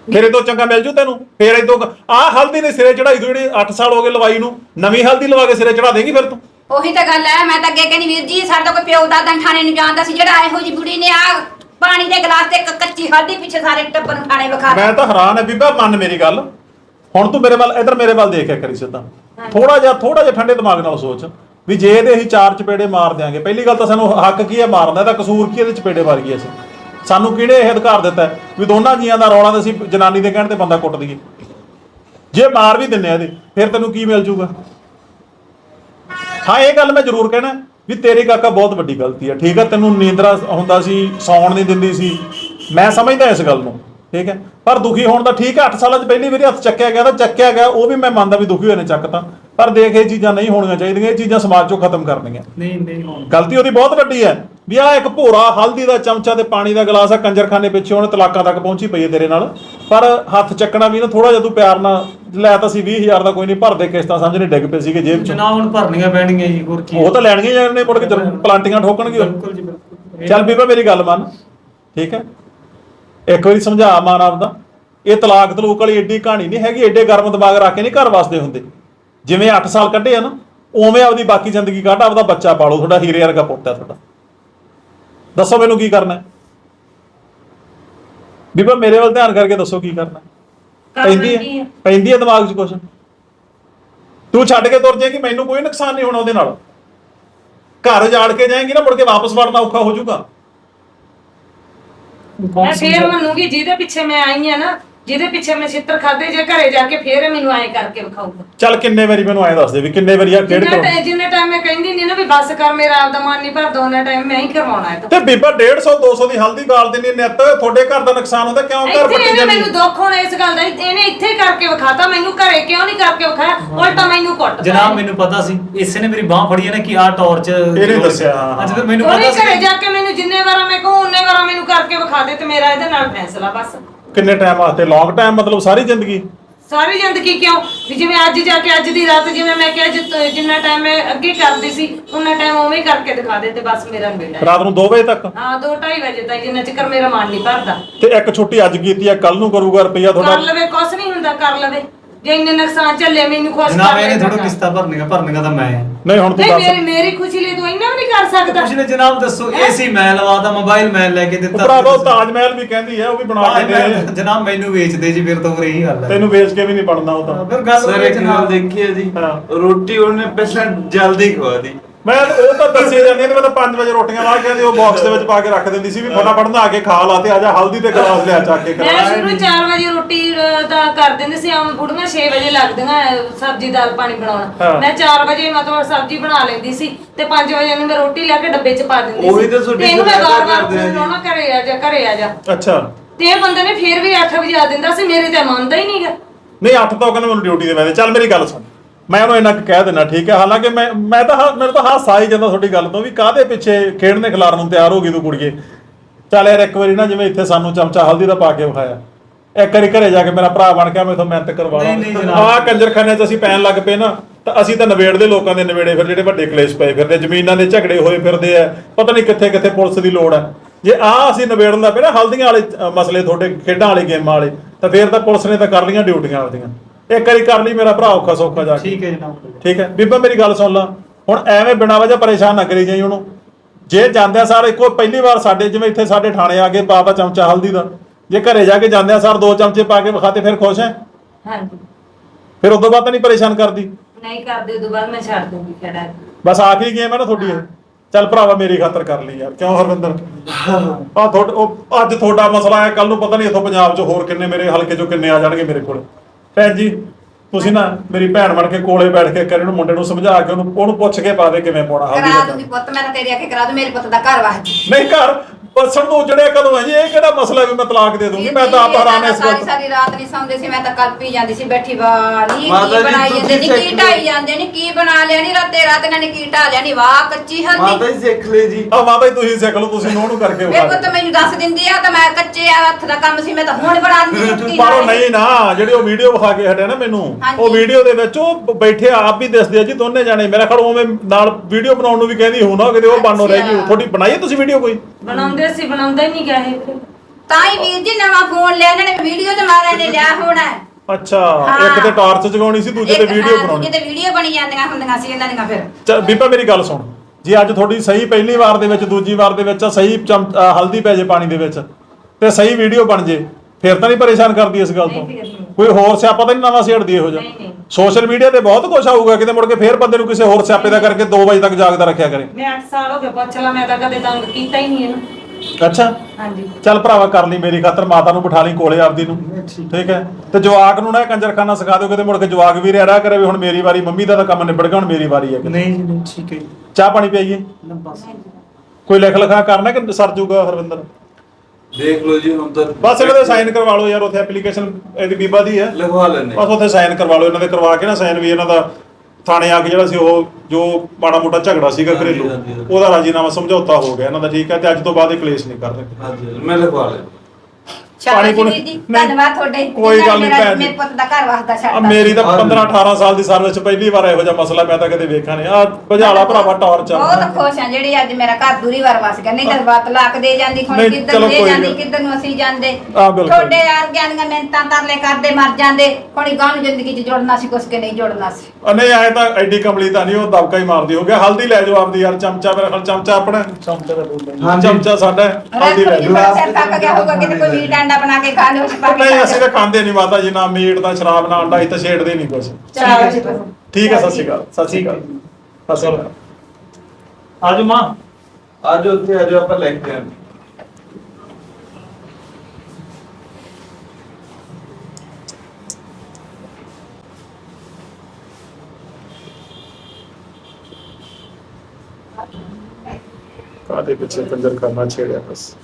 ਫਿਰ ਤੋਂ ਚੰਗਾ ਮਿਲ ਜੂ ਤੈਨੂੰ ਫਿਰ ਤੋਂ ਆਹ ਹਲਦੀ ਨੇ ਸਿਰੇ ਚੜਾਈ ਤੂੰ ਜਿਹੜੀ 8 ਸਾਲ ਹੋ ਗਏ ਲਵਾਈ ਨੂੰ ਨਵੀਂ ਹਲਦੀ ਲਵਾ ਕੇ ਸਿਰੇ ਚੜਾ ਦੇਂਗੀ ਫਿਰ ਤੂੰ। ਉਹੀ ਤਾਂ ਗੱਲ ਹੈ ਮੈਂ ਤਾਂ ਅੱਗੇ ਕਹਿੰਦੀ ਵੀਰ ਜੀ ਸਾਡਾ ਕੋਈ ਪਿਓ ਦਾਦਾ ਥਾਣੇ ਨੂੰ ਜਾਂਦਾ ਸੀ ਜਿਹੜਾ ਇਹੋ ਜੀ ਬੁੜੀ ਨੇ ਆ ਪਾਣੀ ਦੇ ਗਲਾਸ ਤੇ ਇੱਕ ਕੱਚੀ ਹਲਦੀ ਪਿੱਛੇ ਸਾਰੇ ਟੱਬਰ ਨੂੰ ਥਾਣੇ ਵਿਖਾ ਮੈਂ ਤਾਂ ਹੈਰਾਨ ਹੈ ਬੀਬਾ ਮੰਨ ਮੇਰੀ ਗੱਲ। ਹੁਣ ਤੂੰ ਮੇਰੇ ਵੱਲ ਇਧਰ ਮੇਰੇ ਵੱਲ ਦੇਖਿਆ ਕਰੀ ਸਿੱਧਾ। ਥੋੜਾ ਜਿਹਾ ਥੋੜਾ ਜਿਹਾ ਠੰਡੇ ਦਿਮਾਗ ਨਾਲ ਸੋਚ ਵੀ ਜੇ ਇਹਦੇ ਅਸੀਂ ਚਾਰ ਚਪੇੜੇ ਮਾਰ ਦਿਆਂਗੇ ਪਹਿਲੀ ਗੱਲ ਤਾਂ ਸਾਨੂੰ ਹੱਕ ਕੀ ਹੈ ਮਾਰਨ ਦਾ ਇਹਦਾ ਕਸੂਰ ਕੀ ਇਹਦੇ ਚਪੇੜੇ ਮਾਰ ਗਈ ਅਸੀਂ। ਸਾਨੂੰ ਕਿਹੜੇ ਇਹ ਅਧਿਕਾਰ ਦਿੱਤਾ? ਵੀ ਦੋਨਾਂ ਜੀਆਂ ਦਾ ਰੌਲਾ ਤੇ ਅਸੀਂ ਜਨਾਨੀ ਦੇ ਕਹਿਣ ਤੇ ਬੰਦਾ ਕੁੱਟ ਦਈਏ। ਜੇ ਮਾਰ ਵੀ ਦਿੰਨੇ ਆ ਇਹਦੇ, ਫਿਰ ਤੈਨੂੰ ਕੀ ਮਿਲ ਜੂਗਾ? ਹਾਂ, ਇਹ ਗੱਲ ਮੈਂ ਜ਼ਰੂਰ ਕਹਿਣਾ ਵੀ ਤੇਰੀ ਕਾਕਾ ਬਹੁਤ ਵੱਡੀ ਗਲਤੀ ਹੈ ਠੀਕ ਹੈ ਤੈਨੂੰ ਨੀਂਦਰਾ ਹੁੰਦਾ ਸੀ, ਸੌਣ ਨਹੀਂ ਦਿੰਦੀ ਸੀ। ਮੈਂ ਸਮਝਦਾ ਇਸ ਗੱਲ ਨੂੰ, ਠੀਕ ਹੈ ਪਰ ਦੁਖੀ ਹੋਣ ਦਾ ਠੀਕ ਹੈ 8 ਸਾਲਾਂ 'ਚ ਪਹਿਲੀ ਵਾਰੀ ਹੱਥ ਚੱਕਿਆ ਗਿਆ ਤਾਂ ਚੱਕਿਆ ਗਿਆ, ਉਹ ਵੀ ਮੈਂ ਮੰਨਦਾ ਵੀ ਦੁਖੀ ਹੋਏ ਨੇ ਚੱਕਤਾ ਪਰ ਦੇਖ ਇਹ ਚੀਜ਼ਾਂ ਨਹੀਂ ਹੋਣੀਆਂ ਚਾਹੀਦੀਆਂ ਇਹ ਚੀਜ਼ਾਂ ਸਮਾਜ 'ਚੋਂ ਖਤਮ ਕਰਨੀਆਂ। ਨਹੀਂ ਨਹੀਂ ਹੁਣ ਗਲਤੀ ਉਹਦੀ ਬਹੁਤ ਵੱਡੀ ਹੈ ਵੀ ਆ ਇੱਕ ਭੋਰਾ ਹਲਦੀ ਦਾ ਚਮਚਾ ਤੇ ਪਾਣੀ ਦਾ ਗਲਾਸ ਆ ਕੰਜਰਖਾਨੇ ਪਿੱਛੇ ਉਹਨੇ ਤਲਾਕਾਂ ਤੱਕ ਪਹੁੰਚੀ ਪਈ ਹੈ ਤੇਰੇ ਨਾਲ। ਪਰ ਹੱਥ ਚੱਕਣਾ ਵੀ ਨਾ ਥੋੜਾ ਜਿਹਾ ਤੂੰ ਪਿਆਰ ਨਾਲ ਲੈ ਤਾਂ ਸੀ 20000 ਦਾ ਕੋਈ ਨਹੀਂ ਭਰਦੇ ਕਿਸ਼ਤਾਂ ਸਮਝਣੇ ਡਿੱਗ ਪਏ ਸੀਗੇ ਜੇਬ 'ਚ। ਜਨਾਬ ਹੁਣ ਭਰਨੀਆਂ ਪੈਣਗੀਆਂ ਜੀ ਹੋਰ ਕੀ। ਉਹ ਤਾਂ ਲੈਣਗੇ ਯਾਰ ਨੇ ਮੁੜ ਕੇ ਪਲਾਂਟੀਆਂ ਠੋਕਣਗੇ। ਬਿਲਕੁਲ ਜੀ ਬਿਲਕੁਲ। ਚੱਲ ਬੀਬਾ ਮੇਰੀ ਗੱਲ ਮੰਨ। ਠੀਕ ਹੈ? ਇੱਕ ਵਾਰੀ ਸਮਝਾ ਮਾਨ ਆਪਦਾ। ਇਹ ਤਲਾਕ ਤਲੂਕ ਵਾਲੀ ਏਡੀ ਕਹਾਣੀ ਨਹੀਂ ਹੈਗੀ ਏਡੇ ਗਰਮ ਦਿਮਾਗ ਰੱਖ ਕੇ ਨਹੀਂ ਘਰ ਵਸਦੇ ਹੁੰਦੇ। ਜਿਵੇਂ 8 ਸਾਲ ਕੱਢੇ ਆ ਨਾ ਉਵੇਂ ਆਪਦੀ ਬਾਕੀ ਜ਼ਿੰਦਗੀ ਕੱਢ ਆਪਦਾ ਬੱਚਾ ਪਾਲੋ ਤੁਹਾਡਾ ਹੀਰੇ ਵਰਗਾ ਪੁੱਤ ਹੈ ਤੁਹਾਡਾ। ਦੱਸੋ ਮੈਨੂੰ ਕੀ ਕਰਨਾ ਹੈ? ਬੀਬਾ ਮੇਰੇ ਵੱਲ ਧਿਆਨ ਕਰਕੇ ਦੱਸੋ ਕੀ ਕਰਨਾ ਹੈ? ਪੈਂਦੀ ਹੈ। ਪੈਂਦੀ ਹੈ ਦਿਮਾਗ 'ਚ ਕੁਛ? ਤੂੰ ਛੱਡ ਕੇ ਤੁਰ ਜਾਏਗੀ ਮੈਨੂੰ ਕੋਈ ਨੁਕਸਾਨ ਨਹੀਂ ਹੋਣਾ ਉਹਦੇ ਨਾਲ? ਘਰ ਜਾੜ ਕੇ ਜਾਏਗੀ ਨਾ ਮੁੜ ਕੇ ਵਾਪਸ ਵੜਨਾ ਔਖਾ ਹੋ ਜਾਊਗਾ। ਮੈਂ ਫੇਰ ਮੰਨੂਗੀ ਜਿਹਦੇ ਪਿੱਛੇ ਮੈਂ ਆਈ ਆ ਨਾ ਜਿਹਦੇ ਪਿੱਛੇ ਮੈਂ ਛਿੱਤਰ ਖਾਦੇ ਜੇ ਘਰੇ ਜਾ ਕੇ ਫੇਰ ਇਹ ਮੈਨੂੰ ਐਂ ਕਰਕੇ ਵਿਖਾਊਗਾ। ਚੱਲ ਕਿੰਨੇ ਵਾਰੀ ਮੈਨੂੰ ਐਂ ਦੱਸ ਦੇ ਵੀ ਕਿੰਨੇ ਵਾਰੀ ਆ ਕਿਹੜੇ ਜਿੰਨਾ ਤੋਂ ਟਾਈਮ ਜਿੰਨਾ ਟਾਈਮ ਮੈਂ ਕਹਿੰਦੀ ਨਹੀਂ ਨਾ ਵੀ ਬੱਸ ਕਰ ਮੇਰਾ ਆਪਦਾ ਮਨ ਨਹੀਂ ਭਰਦਾ ਉਹਨਾਂ ਟਾਈਮ ਮੈਂ ਹੀ ਕਰਵਾਉਣਾ ਹੈ ਤੇ। ਬੀਬਾ 150 200 ਦੀ ਹਲਦੀ ਗਾਲ ਹੈ ਨਿੱਤ ਤੁਹਾਡੇ ਘਰ ਦਾ ਨੁਕਸਾਨ ਹੁੰਦਾ ਕਿਉਂ ਘਰ ਇੱਥੇ ਪੱਟੀ ਇਹਨੇ ਜਾਂਦੀ ਮੈਨੂੰ ਦੁੱਖ ਹੋਣਾ ਇਸ ਗੱਲ ਦਾ ਇਹਨੇ ਇੱਥੇ ਕਰਕੇ ਵਿਖਾਤਾ ਮੈਨੂੰ ਘਰੇ ਕਿਉਂ ਨਹੀਂ ਕਰਕੇ ਵਿਖਾਇਆ? ਉਲਟਾ ਮੈਨੂੰ ਕੁੱਟ ਜਨਾਬ ਮੈਨੂੰ ਪਤਾ ਸੀ ਇਸੇ ਨੇ ਮੇਰੀ ਬਾਹ ਫੜੀ ਹੈ ਨਾ ਕਿ ਆਹ ਟਾਰਚ ਇਹਨੇ ਦੱਸਿਆ, ਹਾਂ। ਅੱਜ ਤਾਂ ਮੈਨੂੰ ਉਹਨੇ ਪਤਾ ਘਰੇ ਸੀ ਜਾ ਕੇ ਮੈਨੂੰ ਜਿੰਨੇ ਵਾਰਾਂ ਮੈਂ ਕਹੂੰ ਉਹਨੇ ਵਾਰਾਂ ਮੈਨੂੰ ਕਰਕੇ ਵਿਖਾ ਦੇ ਤੇ ਮੇਰਾ ਇਹਦੇ ਨਾਲ ਫੈਸਲਾ ਬਸ। ਕਿੰਨੇ ਟਾਈਮ ਵਾਸਤੇ? ਲੌਂਗ ਟਾਈਮ ਮਤਲਬ ਸਾਰੀ ਜ਼ਿੰਦਗੀ? ਸਾਰੀ ਜ਼ਿੰਦਗੀ ਕਿਉਂ? ਵੀ ਜਿਵੇਂ ਅੱਜ ਜਾ ਕੇ ਅੱਜ ਦੀ ਰਾਤ ਜਿਵੇਂ ਮੈਂ ਕਿਹਾ ਜਿੰਨਾ ਟਾਈਮ ਮੈਂ ਅੱਗੇ ਕਰਦੀ ਸੀ ਉਹਨਾਂ ਟਾਈਮ ਉਵੇਂ ਹੀ ਕਰਕੇ ਦਿਖਾ ਦੇ ਤੇ ਬਸ ਮੇਰਾ ਨਵੇੜਾ ਰਾਤ ਨੂੰ 2 ਵਜੇ ਤੱਕ? ਹਾਂ 2:30 ਵਜੇ ਤਾਈਂ ਜਿੰਨਾ ਚਿਕਰ ਮੇਰਾ ਮਨ ਨਹੀਂ ਭਰਦਾ। ਤੇ ਇੱਕ ਛੁੱਟੀ ਅੱਜ ਕੀਤੀ ਆ ਕੱਲ ਨੂੰ ਕਰੂਗਾ ਰੁਪਈਆ ਕਰ ਤੁਹਾਡਾ ਲਵੇ ਕੁਛ ਨਹੀਂ ਹੁੰਦਾ ਕਰ ਲਵੇ। ਜੇ ਇੰਨੇ ਨੁਕਸਾਨ ਝੱਲੇ ਮੈਨੂੰ ਖੁਸ਼ ਜਨਾਬ ਕਰ ਇਹਨੇ ਲਵੇ ਥੋੜਾ ਕਿਸ਼ਤਾ ਭਰਨੀਆਂ ਭਰਨੀਆਂ ਤਾਂ ਮੈਂ। ਨਹੀਂ ਹੁਣ ਤੂੰ ਨਹੀਂ ਦੱਸ। ਮੇਰੀ ਮੇਰੀ ਖੁਸ਼ੀ ਲਈ ਤੂੰ ਇੰਨਾ ਵੀ ਨਹੀਂ ਕਰ ਸਕਦਾ। ਕੁਛ ਨੇ ਜਨਾਬ ਦੱਸੋ ਏਸੀ ਮੈਂ ਲਵਾਤਾ ਮੋਬਾਈਲ ਮੈਂ ਲੈ ਕੇ ਦਿੱਤਾ। ਭਰਾਵਾ ਉਹ ਤਾਜ ਮਹਿਲ ਵੀ ਕਹਿੰਦੀ ਹੈ ਉਹ ਵੀ ਬਣਾ ਕੇ ਦੇ ਜਨਾਬ ਮੈਨੂੰ ਵੇਚਦੇ ਜੀ ਫਿਰ ਤਾਂ ਫਿਰ ਇਹੀ ਗੱਲ ਹੈ। ਤੈਨੂੰ ਵੇਚ ਕੇ ਵੀ ਨਹੀਂ ਬਣਨਾ ਉਹ ਤਾਂ। ਫਿਰ ਗੱਲ ਸਰ ਹੋਈ ਇੱਕ ਗੱਲ ਜਨਾਬ। ਦੇਖੀਏ ਜੀ ਹਾਂ। ਰੋਟੀ ਉਹਨੇ ਪਹਿਲਾਂ ਜਲਦੀ ਖਵਾ ਦੀ ਮੈਂ ਉਹ ਤਾਂ ਦੱਸੇ ਜਾਂਦੇ ਨੇ ਮੈਂ ਤਾਂ 5 ਵਜੇ ਰੋਟੀਆਂ ਲਾ ਕੇ ਆਂਦੀ ਉਹ ਬਾਕਸ ਦੇ ਵਿੱਚ ਪਾ ਕੇ ਰੱਖ ਦਿੰਦੀ ਸੀ ਵੀ ਫਟਾਫਟ ਨਾ ਆ ਕੇ ਖਾ ਲਾ ਤੇ ਆ ਜਾ ਹਲਦੀ ਤੇ ਗਲਾਸ ਲਿਆ ਚੱਕ ਕੇ ਮੈਂ ਕਰਾ ਸ਼ੁਰੂ 4 ਵਜੇ ਰੋਟੀ ਅਹ, ਦਾ ਕਰ ਦਿੰਦੇ ਸੀ ਆਮ ਬੁੜੀਆਂ 6 ਵਜੇ ਲੱਗਦੀਆਂ ਅਹ, ਸਬਜ਼ੀ ਦਾਲ ਪਾਣੀ ਹਾਂ। ਬਣਾਉਣ ਮੈਂ 4 ਵਜੇ ਮਤਲਬ ਸਬਜ਼ੀ ਬਣਾ ਲੈਂਦੀ ਸੀ ਤੇ 5 ਵਜੇ ਨੂੰ ਮੈਂ ਰੋਟੀ ਲੈ ਕੇ ਡੱਬੇ 'ਚ ਪਾ ਦਿੰਦੀ ਸੀ। ਉਹੀ ਤਾਂ ਤੁਹਾਡੀ ਤੇ ਇਹਨੂੰ ਮੈਂ ਸ਼ਿਕਾਇਤਾਂ ਵਾਰ-ਵਾਰ ਕਰਦੇ ਆ ਜੀ। ਘਰੇ ਆ ਜਾ ਘਰੇ ਆ ਜਾ। ਅੱਛਾ। ਤੇ ਇਹ ਬੰਦੇ ਨੇ ਫੇਰ ਵੀ 8 ਵਜੇ ਆ ਦਿੰਦਾ ਸੀ ਮੇਰੇ ਤੇ ਮੰਨਦਾ ਹੀ ਨਹੀਂਗਾ ਨਹੀਂ ਅੱਠ ਤੋਂ ਕਹਿੰਦਾ ਮੈਨੂੰ ਡਿਊਟੀ ਦੇ ਵੇਲੇ ਚੱਲ ਮੇਰੀ ਗੱਲ ਸੁਣ। ਮੈਂ ਉਹਨੂੰ ਇੰਨਾ ਕੁ ਕਹਿ ਦੇਣਾ ਠੀਕ ਹੈ? ਹਾਲਾਂਕਿ ਮੈਂ ਮੈਂ ਤਾਂ ਹਾ- ਮੈਨੂੰ ਤਾਂ ਹਾਸਾ ਹੀ ਜਾਂਦਾ ਤੁਹਾਡੀ ਗੱਲ ਤੋਂ ਵੀ ਕਾਹਦੇ ਪਿੱਛੇ ਖੇਡਣੇ ਖਿਲਾਰਨ ਨੂੰ ਤਿਆਰ ਹੋ ਗਈ ਤੂੰ ਕੁੜੀਏ? ਚੱਲ ਯਾਰ ਇੱਕ ਵਾਰੀ ਨਾ ਜਿਵੇਂ ਇੱਥੇ ਸਾਨੂੰ ਚਮਚਾ ਹਲਦੀ ਦਾ ਪਾ ਕੇ ਵਿਖਾਇਆ। ਇੱਕ ਵਾਰੀ ਘਰੇ ਜਾ ਕੇ ਮੇਰਾ ਭਰਾ ਬਣ ਕੇ ਮੈਥੋਂ ਮਿਹਨਤ ਕਰਵਾ ਨਹੀਂ, ਨਹੀਂ ਜਨਾਬ। ਆਹ ਕੰਜਰਖਾਨੇ 'ਚ ਅਸੀਂ ਪੈਣ ਲੱਗ ਪਏ ਨਾ ਤਾਂ ਅਸੀਂ ਤਾਂ ਨਵੇੜਦੇ ਲੋਕਾਂ ਦੇ ਨਵੇੜੇ ਫਿਰ ਜਿਹੜੇ ਵੱਡੇ ਕਲੇਸ਼ ਪਏ ਫਿਰਦੇ ਜ਼ਮੀਨਾਂ ਦੇ ਝਗੜੇ ਹੋਏ ਫਿਰਦੇ ਆ ਪਤਾ ਨਹੀਂ ਕਿੱਥੇ ਕਿੱਥੇ ਪੁਲਿਸ ਦੀ ਲੋੜ ਹੈ ਜੇ ਆ ਅਸੀਂ ਨਵੇੜਨ ਦਾ ਪਏ ਨਾ ਹਲਦੀਆਂ ਵਾਲੇ ਅ, ਮਸਲੇ ਤੁਹਾਡੇ ਖੇਡਾਂ ਵਾਲੇ ਗੇਮਾਂ ਵਾਲੇ ਤਾਂ ਫਿਰ ਤਾਂ ਪੁਲਿਸ ਨੇ ਤਾਂ ਕਰ ਲਈਆਂ ਡਿਊਟੀਆਂ ਆਪਦੀਆਂ। ਇੱਕ ਵਾਰੀ ਕਰ ਲਈ ਮੇਰਾ ਭਰਾ ਔਖਾ ਸੌਖਾ ਜਾ ਕੇ। ਠੀਕ ਹੈ ਜਨਾਬ ਠੀਕ ਹੈ? ਬੀਬਾ ਮੇਰੀ ਗੱਲ ਸੁਣ ਲਾ। ਹੁਣ ਐਵੇਂ ਬਿਨਾਂ ਵਜ੍ਹਾ ਪਰੇਸ਼ਾਨ ਨਾ ਕਰੀ ਜਾਈ ਉਹਨੂੰ। ਜੇ ਜਾਂਦਿਆਂ ਸਾਰ ਇੱਕੋ ਪਹਿਲੀ ਵਾਰ ਸਾਡੇ ਜਿਵੇਂ ਇੱਥੇ ਸਾਡੇ ਥਾਣੇ ਆ ਕੇ ਪਾਪਾ ਚਮਚਾ ਹਲਦੀ ਦਾ। ਜੇ ਘਰੇ ਜਾ ਕੇ ਜਾਂਦਿਆਂ ਸਾਰ ਦੋ ਚਮਚੇ ਪਾ ਕੇ ਵਿਖਾਤੇ ਫਿਰ ਖੁਸ਼ ਹੈ? ਹਾਂਜੀ। ਫਿਰ ਉਦੋਂ ਬਾਅਦ ਤਾਂ ਨਹੀਂ ਪਰੇਸ਼ਾਨ ਕਰਦੀ। ਨਹੀਂ ਕਰਦੇ ਉਦੋਂ ਬਾਅਦ ਮੈਂ ਛੱਡ ਦੂੰਗੀ ਖੜਾ ਬਸ ਆਖਰੀ ਗੇਮ ਹੈ ਨਾ ਤੁਹਾਡੀ ਇਹ। ਚੱਲ ਭਰਾਵਾ ਮੇਰੀ ਖਾਤਰ ਕਰ ਲਈ ਯਾਰ। ਕਿਉਂ ਹਰਵਿੰਦਰ? ਆ ਤੁਹਾਡਾ ਉਹ ਅੱਜ ਤੁਹਾਡਾ ਮਸਲਾ ਹੈ ਕੱਲ ਨੂੰ ਪਤਾ ਨਹੀਂ ਇੱਥੋਂ ਪੰਜਾਬ 'ਚ ਹੋਰ ਕਿੰਨੇ ਮੇਰੇ ਹਲਕੇ 'ਚੋਂ ਕਿੰਨੇ ਆ ਜਾਣਗੇ ਮੇਰੇ ਕੋਲ। ਭੈਣ ਜੀ ਤੁਸੀਂ ਨਾ ਮੇਰੀ ਭੈਣ ਬਣ ਕੇ ਕੋਲੇ ਬੈਠ ਕੇ ਕਰੇ ਨੂੰ ਮੁੰਡੇ ਨੂੰ ਸਮਝਾ ਕੇ ਉਹਨੂੰ ਉਹਨੂੰ ਪੁੱਛ ਕੇ ਪਾ ਦੇ ਕਿਵੇਂ ਪਾਉਣਾ ਹਲਦੀ ਕਰਾ ਦਾ ਦੂੰਗੀ ਪੁੱਤ ਮੈਂ ਤਾਂ ਤੇਰੇ ਅੱਗੇ ਕਰਾ ਦੂੰ ਮੇਰੇ ਪੁੱਤ ਦਾ ਘਰ ਵਾਹ ਨਹੀਂ ਘਰ ਬਸਣ ਨੂੰ ਉਜੜਿਆ ਕਦੋਂ ਹੈ ਜੀ ਇਹ ਕਿਹੜਾ ਮਸਲਾ ਵੀ ਮੈਂ ਤਲਾਕ ਦੇ ਦੂੰਗੀ ਮੈਂ ਤਾਂ ਆਪ ਹੈਰਾਨ ਇਸ ਗੱਲ ਸਾਰੀ ਰਾਤ ਨਹੀਂ ਸੌਂਦੇ ਸੀ ਮੈਂ ਤਾਂ ਕਲਪੀ ਜਾਂਦੀ ਸੀ ਬੈਠੀ ਵਾਲੀ ਮਾਤਾ ਕੀ ਜੀ, ਬਣਾਈ ਜਾਂਦੇ ਨੀ ਕੀ। ਢਾਈ ਜਾਂਦੇ ਨੀ ਕੀ ਬਣਾ ਲਿਆ ਨੀ ਰਾਤੇ ਰਾਤ ਇਹਨਾਂ ਨੇ ਕੀ ਢਾ ਲਿਆ ਨੀ ਵਾਹ ਕੱਚੀ ਮਾਤਾ ਜੀ ਸਿੱਖ ਲੈ ਜੀ ਆ ਮਾਤਾ ਜੀ ਤੁਸੀਂ ਸਿੱਖ ਲਓ ਤੁਸੀਂ ਨੋਹ ਨੂੰ ਕਰਕੇ ਵਿਖਾ ਪੁੱਤ। ਮੈਨੂੰ ਦੱਸ ਦਿੰਦੀ ਆ ਤਾਂ ਮੈਂ ਕੱਚੇ ਆ ਹੱਥ ਦਾ ਕੰਮ ਸੀ ਮੈਂ ਤਾਂ ਹੁਣ ਬਣਾ ਦਿੰਦੀ ਪਰ ਉਹ ਨਾਲ। ਨਹੀਂ ਨਾ ਜਿਹੜੀ ਉਹ ਵੀਡੀਓ ਵਿਖਾ ਕੇ ਹਟਿਆ ਨਾ ਮੈਨੂੰ। ਉਹ ਵੀਡੀਓ ਦੇ ਵਿੱਚ ਉਹ ਬੈਠੇ ਆਪ ਵੀ ਦੱਸਦੇ ਆ ਜੀ ਦੋਨੇ ਜਾਣੇ। ਮੇਰਾ ਖੜ ਉਵੇਂ ਨਾਲ ਵੀਡੀਓ ਬਣਾਉਣ ਨੂੰ ਵੀ ਕਹਿੰਦੀ ਹੋ ਨਾ ਕਿਤੇ ਉਹ ਬਾਨੋ ਰਹਿ ਗਈ ਅੱਛਾ। ਤੁਹਾਡੀ ਬਣਾਈ ਹੈ ਤੁਸੀਂ ਵੀਡੀਓ ਕੋਈ? ਬਣਾਉਂਦੇ ਸੀ ਬਣਾਉਂਦਾ ਹੀ ਨਹੀਂ ਗਿਆ ਇਹ। ਤਾਂ ਹੀ ਵੀਰ ਜੀ ਨਵਾਂ ਫੋਨ ਲਿਆ ਇਹਨਾਂ ਨੇ ਵੀਡੀਓ ਤੇ ਮਾਰਿਆ ਨੇ ਲਿਆ ਹੋਣਾ ਅੱਛਾ ਹਾਂ। ਇੱਕ ਤੇ ਟਾਰਚ ਜਗਾਉਣੀ ਸੀ ਦੂਜੇ ਤੇ ਇੱਕ ਵੀਡੀਓ ਹਾਂ, ਬਣਾਉਣੀ। ਦੂਜੇ ਤੇ ਵੀਡੀਓ ਬਣੀ ਜਾਂਦੀਆਂ ਹੁੰਦੀਆਂ ਸੀ ਇਹਨਾਂ ਦੀਆਂ ਫਿਰ। ਚੱਲ ਬੀਬਾ ਮੇਰੀ ਗੱਲ ਸੁਣ। ਜੇ ਅੱਜ ਤੁਹਾਡੀ ਸਹੀ ਪਹਿਲੀ ਵਾਰ ਦੇ ਵਿੱਚ ਦੂਜੀ ਵਾਰ ਦੇ ਵਿੱਚ ਸਹੀ ਚਮ- ਅਹ ਹਲਦੀ ਪੈ ਜੇ ਪਾਣੀ ਦੇ ਵਿੱਚ ਤੇ ਸਹੀ ਵੀਡੀਓ ਬਣ ਜੇ ਫਿਰ ਤਾਂ ਨਹੀਂ ਪਰੇਸ਼ਾਨ ਕਰਦੀ ਇਸ ਗੱਲ ਤੋਂ। ਕੋਈ ਹੋਰ ਸਿਆਪਾ ਤਾਂ ਨਹੀਂ ਨਵਾਂ ਛੇੜਦੀ ਇਹੋ ਜਿਹਾ। ਨਹੀਂ, ਨਹੀਂ। ਸੋਸ਼ਲ ਮੀਡੀਆ ਤੇ ਬਹੁਤ ਕੁਝ ਆਊਗਾ ਕਿਤੇ ਮੁੜ ਕੇ ਫੇਰ ਬੰਦੇ ਨੂੰ ਕਿਸੇ ਹੋਰ ਸਿਆਪੇ ਦਾ ਕਰਕੇ 2 ਵਜੇ ਤੱਕ ਜਾਗਦਾ ਰੱਖਿਆ ਕਰੇ। ਮੈਂ 8 ਸਾਲ ਹੋ ਗਏ ਪੁੱਛ ਲਾ ਮੈਂ ਤਾਂ ਕਦੇ ਤੰਗ ਕੀਤਾ ਹੀ ਨਹੀਂ ਇਹਨੂੰ। ਅੱਛਾ। ਹਾਂਜੀ। ਚੱਲ ਭਰਾਵਾ ਕਰ ਲਈ ਮੇਰੀ ਖਾਤਰ ਮਾਤਾ ਨੂੰ ਬਿਠਾ ਲਈ ਕੋਲੇ ਆਪਦੀ ਨੂੰ। ਠੀਕ। ਹੈ? ਤੇ ਜਵਾਕ ਨੂੰ ਨਾ ਇਹ ਕੰਜਰਖਾਨਾ ਸਿਖਾ ਦਿਓ ਕਿਤੇ ਮੁੜ ਕੇ ਜਵਾਕ ਵੀ ਰਿਹਾ ਕਰੇ ਵੀ ਹੁਣ ਮੇਰੀ ਵਾਰੀ ਮੰਮੀ ਦਾ ਤਾਂ ਕੰਮ ਨਿਬੜ ਗਿਆ ਹੁਣ ਮੇਰੀ ਵਾਰੀ ਹੈ ਕਿਤੇ। ਨਹੀਂ ਜੀ ਨਹੀਂ ਠੀਕ ਹੈ ਜੀ। ਚਾਹ ਪਾਣੀ ਪੀਈਏ? ਨਾ ਬਸ ਕੋਈ ਲਿਖ ਲਿਖਾ ਕਰਨਾ ਕਿ ਸਰ ਜੂਗਾ ਹਰਵਿੰਦਰ? ਦੇਖ ਲਓ ਜੀ ਹੁਣ ਤਾਂ ਬਸ ਇਹਨਾਂ ਦੇ ਸਾਈਨ ਕਰਵਾ ਲਓ ਯਾਰ ਉੱਥੇ ਐਪਲੀਕੇਸ਼ਨ ਇਹਦੀ ਬੀਬਾ ਦੀ ਹੈ। ਲਗਵਾ ਲੈਣੇ ਬਸ ਉੱਥੇ ਸਾਈਨ ਕਰਵਾ ਲਓ ਇਹਨਾਂ ਦੇ ਕਰਵਾ ਕੇ ਨਾ ਸਾਈਨ ਵੀ ਇਹਨਾਂ ਦਾ ਥਾਣੇ ਆ ਕੇ ਜਿਹੜਾ ਸੀ ਉਹ ਜੋ ਮਾੜਾ ਮੋਟਾ ਝਗੜਾ ਸੀਗਾ ਘਰੇਲੂ। ਉਹਦਾ ਰਾਜੀਨਾਮਾ ਸਮਝੌਤਾ ਹੋ ਗਿਆ ਇਹਨਾਂ ਦਾ ਠੀਕ ਹੈ? ਤੇ ਅੱਜ ਤੋਂ ਬਾਅਦ ਇਹ ਕਲੇਸ਼ ਨਹੀਂ ਕਰਦੇ। ਹਾਂਜੀ ਮੈਂ ਲਗਵਾ ਲੈਣਾ ਪਾਣੀ ਪੂਣੀ- ਨਹੀਂ, ਧੰਨਵਾਦ ਤੁਹਾਡੇ। ਕੋਈ ਗੱਲ ਨਹੀਂ ਮੇਰਾ- ਭੈਣ। ਮੇਰੇ ਪੁੱਤ ਦਾ ਘਰ ਵਾਸਦਾ ਆ ਛੱਡਦਾ ਮੇਰੀ ਤਾਂ ਹਾਂਜੀ। 15 18 ਸਾਲ ਦੀ ਸਰਵਿਸ ਚ ਪਹਿਲੀ ਵਾਰ ਇਹੋ ਜਿਹਾ ਮਸਲਾ ਮੈਂ ਤਾਂ ਕਦੇ ਵੇਖਿਆ ਨਹੀਂ। ਆ ਭਜਾਲਾ ਭਰਾਵਾ ਟਾਰਚ ਆ ਬਹੁਤ ਖੁਸ਼ ਹਾਂ ਜਿਹੜੀ ਅੱਜ ਮੇਰਾ ਘਰ ਦੂਰੀ ਵਾਰ ਵਸ ਗਿਆ। ਨਹੀਂ ਤਾਂ ਬਾਤ ਲੱਕ ਦੇ ਜਾਂਦੀ ਹੁਣ ਕਿੱਧਰ ਕੋਈ ਜਾਂਦੀ। ਕਿੱਧਰ ਨੂੰ ਅਸੀਂ ਜਾਂਦੇ। ਹਾਂ। ਤੁਹਾਡੇ ਯਾਰ ਗਿਆਨੀਆਂ ਮਿਹਨਤਾਂ ਤਰਲੇ ਕਰਦੇ ਮਰ ਜਾਂਦੇ। ਹੁਣ ਗਾਂ ਨੂੰ ਜ਼ਿੰਦਗੀ 'ਚ ਜੁੜਨਾ ਸੀ ਕੁਛ ਕੇ ਨਹੀਂ ਜੁੜਨਾ ਸੀ। ਆ ਨਹੀਂ ਆਏ ਤਾਂ ਐਡੀ ਕਮਲੀ ਤਾਂ ਨਹੀਂ ਉਹ ਦਬਕਾ ਹੀ ਮਾਰਦੀ ਹੋ ਗਿਆ ਹਲਦੀ ਲੈ ਜਾਓ ਆਪਦੀ ਯਾਰ ਚਮਚਾ ਮੇਰਾ ਖਲ ਚਮਚਾ ਆਪਣਾ। ਚਮਚਾ ਦਾ ਬੋਲ ਹਾਂਜੀ। ਚਮਚਾ ਸਾਡਾ ਹੈ, ਹਲਦੀ ਲੈ ਜਾਓ ਤੱਕ ਗਿਆ ਹੋਊਗਾ ਕਿਤੇ ਕੋਈ ਮੀਟ ਅੰਡਾ ਬਣਾ ਕੇ ਖਾ ਲਿਓ ਨਹੀਂ ਅਸੀਂ। ਤਾਂ ਖਾਂਦੇ ਨਹੀਂ ਮਾਤਾ ਜੀ ਨਾ ਮੀਟ ਨਾ ਸ਼ਰਾਬ ਨਾ ਅੰਡਾ ਤਾਂ ਛੇੜਦੇ ਨਹੀਂ ਕੁਛ। ਚਲੋ ਜੀ। ਫਿਰ। ਠੀਕ ਹੈ ਸਤਿ ਸ਼੍ਰੀ ਅਕਾਲ ਸਤਿ ਸ਼੍ਰੀ ਅਕਾਲ। ਸਤਿ ਸ਼੍ਰੀ ਅਕਾਲ। ਆਜੋ ਮਾਂ। ਅੱਜ ਉੱਥੇ ਅੱਜ ਆਪਾਂ ਲੈ ਕੇ ਆਉਂਦੇ ਕਾਦੇ ਪਿੱਛੇ ਕੰਜਰ ਕਰਨਾ ਛੇੜਿਆ ਬਸ।